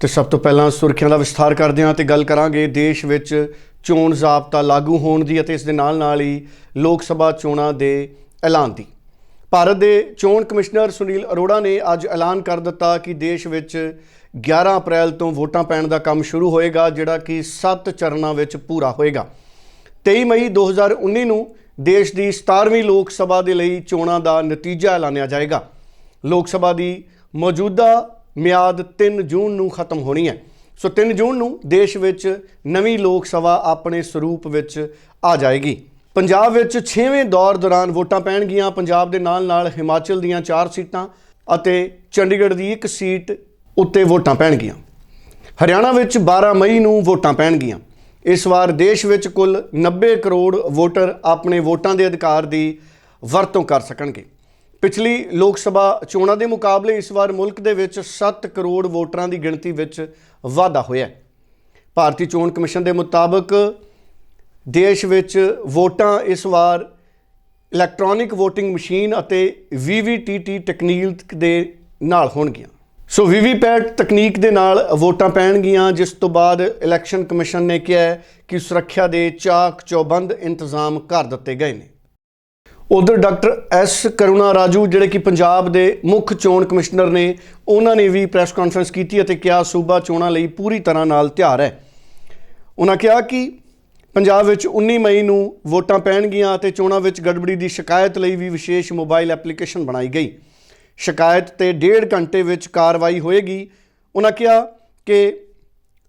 ਤੇ ਸਭ ਤੋਂ ਪਹਿਲਾਂ ਸੁਰੱਖਿਆ ਦਾ ਵਿਸਥਾਰ ਕਰਦੇ ਹਾਂ ਤੇ ਗੱਲ ਕਰਾਂਗੇ ਦੇਸ਼ ਵਿੱਚ ਚੋਣ ਜ਼ਾਬਤਾ ਲਾਗੂ ਹੋਣ ਦੀ ਅਤੇ ਇਸ ਦੇ ਨਾਲ-ਨਾਲ ਹੀ ਲੋਕ ਸਭਾ ਚੋਣਾਂ ਦੇ ਐਲਾਨ ਦੀ। ਭਾਰਤ ਦੇ ਚੋਣ ਕਮਿਸ਼ਨਰ ਸੁਨੀਲ ਅਰੋੜਾ ਨੇ ਅੱਜ ਐਲਾਨ ਕਰ ਦਿੱਤਾ ਕਿ ਦੇਸ਼ ਵਿੱਚ 11 ਅਪ੍ਰੈਲ ਤੋਂ ਵੋਟਾਂ ਪੈਣ ਦਾ ਕੰਮ ਸ਼ੁਰੂ ਹੋਏਗਾ, ਜਿਹੜਾ ਕਿ 7 ਚਰਨਾਂ ਵਿੱਚ ਪੂਰਾ ਹੋਏਗਾ। 23 ਮਈ 2019 ਨੂੰ ਦੇਸ਼ ਦੀ 17ਵੀਂ ਲੋਕ ਸਭਾ ਦੇ ਲਈ ਚੋਣਾਂ ਦਾ ਨਤੀਜਾ ਐਲਾਨਿਆ ਜਾਏਗਾ। ਲੋਕ ਸਭਾ ਦੀ ਮੌਜੂਦਾ ਮਿਆਦ 3 ਜੂਨ ਨੂੰ ਖਤਮ ਹੋਣੀ ਹੈ। ਸੋ 3 ਜੂਨ ਨੂੰ ਦੇਸ਼ ਵਿੱਚ ਨਵੀਂ ਲੋਕ ਸਭਾ ਆਪਣੇ ਸਰੂਪ ਵਿੱਚ ਆ ਜਾਏਗੀ। ਪੰਜਾਬ ਵਿੱਚ 6ਵੇਂ ਦੌਰ ਦੌਰਾਨ ਵੋਟਾਂ ਪੈਣਗੀਆਂ। ਪੰਜਾਬ ਦੇ ਨਾਲ-ਨਾਲ ਹਿਮਾਚਲ ਦੀਆਂ 4 ਸੀਟਾਂ ਅਤੇ ਚੰਡੀਗੜ੍ਹ ਦੀ ਇੱਕ ਸੀਟ ਉੱਤੇ ਵੋਟਾਂ ਪੈਣਗੀਆਂ। ਹਰਿਆਣਾ ਵਿੱਚ 12 ਮਈ ਨੂੰ ਵੋਟਾਂ ਪੈਣਗੀਆਂ। ਇਸ ਵਾਰ ਦੇਸ਼ ਵਿੱਚ ਕੁੱਲ 90 ਕਰੋੜ ਵੋਟਰ ਆਪਣੇ ਵੋਟਾਂ ਦੇ ਅਧਿਕਾਰ ਦੀ ਵਰਤੋਂ ਕਰ ਸਕਣਗੇ। ਪਿਛਲੀ ਲੋਕ ਸਭਾ ਚੋਣਾਂ ਦੇ ਮੁਕਾਬਲੇ ਇਸ ਵਾਰ ਮੁਲਕ ਦੇ ਵਿੱਚ 7 ਕਰੋੜ ਵੋਟਰਾਂ ਦੀ ਗਿਣਤੀ ਵਿੱਚ ਵਾਧਾ ਹੋਇਆ ਹੈ। ਭਾਰਤੀ ਚੋਣ ਕਮਿਸ਼ਨ ਦੇ ਮੁਤਾਬਕ ਦੇਸ਼ ਵਿੱਚ ਵੋਟਾਂ ਇਸ ਵਾਰ ਇਲੈਕਟ੍ਰੋਨਿਕ VOTING ਮਸ਼ੀਨ ਅਤੇ VVTT ਤਕਨੀਕ ਦੇ ਨਾਲ ਹੋਣਗੀਆਂ। ਸੋ ਵੀਵੀਪੈਟ ਤਕਨੀਕ ਦੇ ਨਾਲ ਵੋਟਾਂ ਪੈਣਗੀਆਂ, ਜਿਸ ਤੋਂ ਬਾਅਦ ਇਲੈਕਸ਼ਨ ਕਮਿਸ਼ਨ ਨੇ ਕਿਹਾ ਕਿ ਸੁਰੱਖਿਆ ਦੇ ਚਾਕ ਚੌਬੰਦ ਇੰਤਜ਼ਾਮ ਕਰ ਦਿੱਤੇ ਗਏ ਨੇ। ਉਧਰ ਡਾਕਟਰ ਐਸ ਕਰੁਣਾ ਰਾਜੂ, ਜਿਹੜੇ ਕਿ ਪੰਜਾਬ ਦੇ ਮੁੱਖ ਚੋਣ ਕਮਿਸ਼ਨਰ ਨੇ, ਉਹਨਾਂ ਨੇ ਵੀ ਪ੍ਰੈਸ ਕਾਨਫਰੰਸ ਕੀਤੀ ਅਤੇ ਕਿਹਾ ਸੂਬਾ ਚੋਣਾਂ ਲਈ ਪੂਰੀ ਤਰ੍ਹਾਂ ਨਾਲ ਤਿਆਰ ਹੈ। ਉਹਨਾਂ ਕਿਹਾ ਕਿ ਪੰਜਾਬ ਵਿੱਚ 19 ਮਈ ਨੂੰ ਵੋਟਾਂ ਪੈਣਗੀਆਂ ਅਤੇ ਚੋਣਾਂ ਵਿੱਚ ਗੜਬੜੀ ਦੀ ਸ਼ਿਕਾਇਤ ਲਈ ਵੀ ਵਿਸ਼ੇਸ਼ ਮੋਬਾਈਲ ਐਪਲੀਕੇਸ਼ਨ ਬਣਾਈ ਗਈ। ਸ਼ਿਕਾਇਤ ਤੇ ਡੇਢ ਘੰਟੇ ਵਿੱਚ ਕਾਰਵਾਈ ਹੋਏਗੀ। ਉਹਨਾਂ ਕਿਹਾ ਕਿ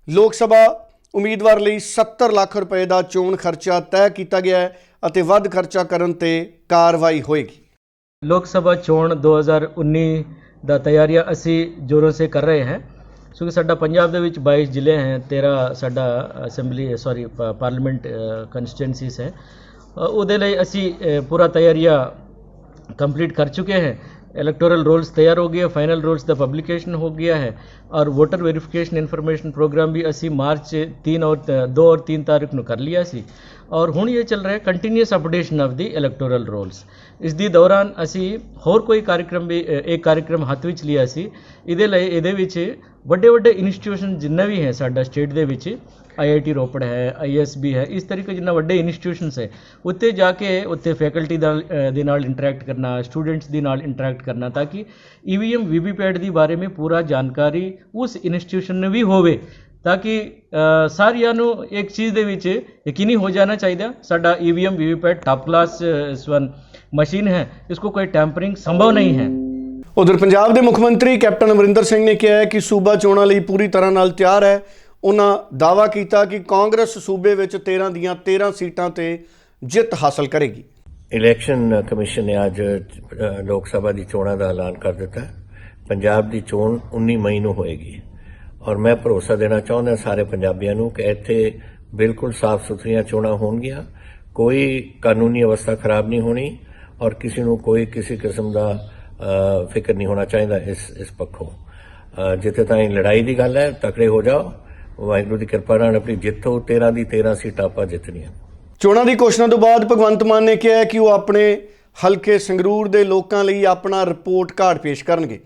ਲੋਕ ਸਭਾ ਉਮੀਦਵਾਰ ਲਈ 70 ਲੱਖ ਰੁਪਏ ਦਾ ਚੋਣ ਖਰਚਾ ਤੈਅ ਕੀਤਾ ਗਿਆ ਹੈ। ਅਤੇ ਵੱਧ ਖਰਚਾ ਕਰਨ ਤੇ ਕਾਰਵਾਈ ਹੋਏਗੀ ਲੋਕ ਸਭਾ ਚੋਣ 2019 ਦਾ ਤਿਆਰੀਆਂ ਅਸੀਂ ਜ਼ੋਰਾਂ ਸੇ ਕਰ ਰਹੇ ਹਾਂ ਕਿਉਂਕਿ ਸਾਡਾ ਪੰਜਾਬ ਦੇ ਵਿੱਚ 22 ਜ਼ਿਲ੍ਹੇ ਹੈ 13 ਸਾਡਾ ਅਸੈਂਬਲੀ ਸੌਰੀ ਪਾਰਲੀਮੈਂਟ ਕੰਸਟੀਟੈਂਸੀਸ ਹੈ ਅ, ਉਹਦੇ ਲਈ ਅਸੀਂ ਅ, ਪੂਰਾ ਤਿਆਰੀਆਂ कंप्लीट कर चुके हैं इलेक्टोरल रोल्स तैयार हो गए फाइनल रोल्स का पब्लिकेशन हो गया है और वोटर वेरिफिकेशन इन्फॉर्मेशन प्रोग्राम भी ਅਸੀਂ ਮਾਰਚ 3 ਔਰ 2 ਔਰ 3 ਤਾਰੀਖ ਨੂੰ ਕਰ ਲਿਆ ਸੀ ਔਰ ਹੁਣ ਇਹ ਚੱਲ ਰਿਹਾ ਹੈ continuous updation of the electoral rolls ਇਸ ਦੀ ਦੌਰਾਨ ਅਸੀਂ ਹੋਰ ਕੋਈ ਕਾਰਜਕ੍ਰਮ ਵੀ ਇਹ ਇੱਕ ਕਾਰਜਕ੍ਰਮ ਹੱਥ ਵਿੱਚ ਲਿਆ ਸੀ। ਇਹਦੇ ਲਈ, ਇਹਦੇ ਵਿੱਚ ਵੱਡੇ ਵੱਡੇ ਇੰਸਟੀਟਿਊਸ਼ਨ ਜਿੰਨਾ ਵੀ ਹੈ ਸਾਡਾ ਸਟੇਟ ਦੇ ਵਿੱਚ ਆਈਆਈਟੀ ਰੋਪੜ ਹੈ ਆਈਐਸਬੀ ਹੈ, ਇਸ ਤਰੀਕੇ ਜਿੰਨਾ ਵੱਡੇ ਇੰਸਟੀਟਿਊਸ਼ਨਸ ਹੈ ਉੱਤੇ ਜਾ ਕੇ ਉੱਤੇ ਫੈਕਲਟੀ ਦਾ ਦੇ ਨਾਲ ਇੰਟਰੈਕਟ ਕਰਨਾ ਸਟੂਡੈਂਟਸ ਦੇ ਨਾਲ ਇੰਟਰੈਕਟ ਕਰਨਾ ਤਾਂ ਕਿ ਈਵੀਐਮ ਵੀਵੀਪੈਟ ਦੀ ਬਾਰੇ ਵਿੱਚ ਪੂਰਾ ਜਾਣਕਾਰੀ ਉਸ ਇੰਸਟੀਟਿਊਸ਼ਨ ਨੂੰ ਵੀ ਹੋਵੇ। ਤਾਂ ਕਿ ਸਾਰਿਆਂ ਨੂੰ ਇੱਕ ਚੀਜ਼ ਦੇ ਵਿੱਚ ਯਕੀਨੀ ਹੋ ਜਾਣਾ ਚਾਹੀਦਾ। ਸਾਡਾ EVM VVPAT top class one machine ਹੈ। ਇਸ ਕੋ ਕੋਈ ਟੈਂਪਰਿੰਗ ਸੰਭਵ ਨਹੀਂ ਹੈ। ਉਧਰ ਪੰਜਾਬ ਦੇ ਮੁੱਖ ਮੰਤਰੀ ਕੈਪਟਨ ਅਮਰਿੰਦਰ ਸਿੰਘ ਨੇ ਕਿਹਾ ਹੈ ਕਿ ਸੂਬਾ ਚੋਣਾਂ ਲਈ ਪੂਰੀ ਤਰ੍ਹਾਂ ਨਾਲ ਤਿਆਰ ਹੈ। ਉਹਨਾਂ ਦਾਅਵਾ ਕੀਤਾ ਕਿ ਕਾਂਗਰਸ ਸੂਬੇ ਵਿੱਚ 13 ਦੀਆਂ 13 ਸੀਟਾਂ ਤੇ ਜਿੱਤ ਹਾਸਲ ਕਰੇਗੀ। ਇਲੈਕਸ਼ਨ ਕਮਿਸ਼ਨ ਨੇ ਅੱਜ ਲੋਕ ਸਭਾ ਦੀ ਚੋਣਾਂ ਦਾ ਐਲਾਨ ਕਰ ਦਿੱਤਾ। ਹੈ ਪੰਜਾਬ ਦੀ ਚੋਣ 19 ਮਈ ਨੂੰ ਹੋਏਗੀ। ਔਰ ਮੈਂ ਭਰੋਸਾ ਦੇਣਾ ਚਾਹੁੰਦਾ ਸਾਰੇ ਪੰਜਾਬੀਆਂ ਨੂੰ ਕਿ ਇੱਥੇ ਬਿਲਕੁਲ ਸਾਫ਼ ਸੁਥਰੀਆਂ ਚੋਣਾਂ ਹੋਣਗੀਆਂ। ਕੋਈ ਕਾਨੂੰਨੀ ਅਵਸਥਾ ਖਰਾਬ ਨਹੀਂ ਹੋਣੀ ਔਰ ਕਿਸੇ ਨੂੰ ਕੋਈ ਕਿਸੇ ਕਿਸਮ ਦਾ ਫਿਕਰ ਨਹੀਂ ਹੋਣਾ ਚਾਹੀਦਾ ਇਸ ਇਸ ਪੱਖੋਂ। ਜਿੱਥੇ ਤਾਈਂ ਲੜਾਈ ਦੀ ਗੱਲ ਹੈ, ਤਕੜੇ ਹੋ ਜਾਓ। ਵਾਹਿਗੁਰੂ ਦੀ ਕਿਰਪਾ ਨਾਲ ਆਪਣੀ ਜਿੱਤੋ 13 ਦੀ 13 ਸੀਟਾਂ ਆਪਾਂ ਜਿੱਤਣੀਆਂ। ਚੋਣਾਂ ਦੀ ਘੋਸ਼ਣਾ ਤੋਂ ਬਾਅਦ ਭਗਵੰਤ ਮਾਨ ਨੇ ਕਿਹਾ ਕਿ ਉਹ ਆਪਣੇ ਹਲਕੇ ਸੰਗਰੂਰ ਦੇ ਲੋਕਾਂ ਲਈ ਆਪਣਾ ਰਿਪੋਰਟ ਕਾਰਡ ਪੇਸ਼ ਕਰਨਗੇ।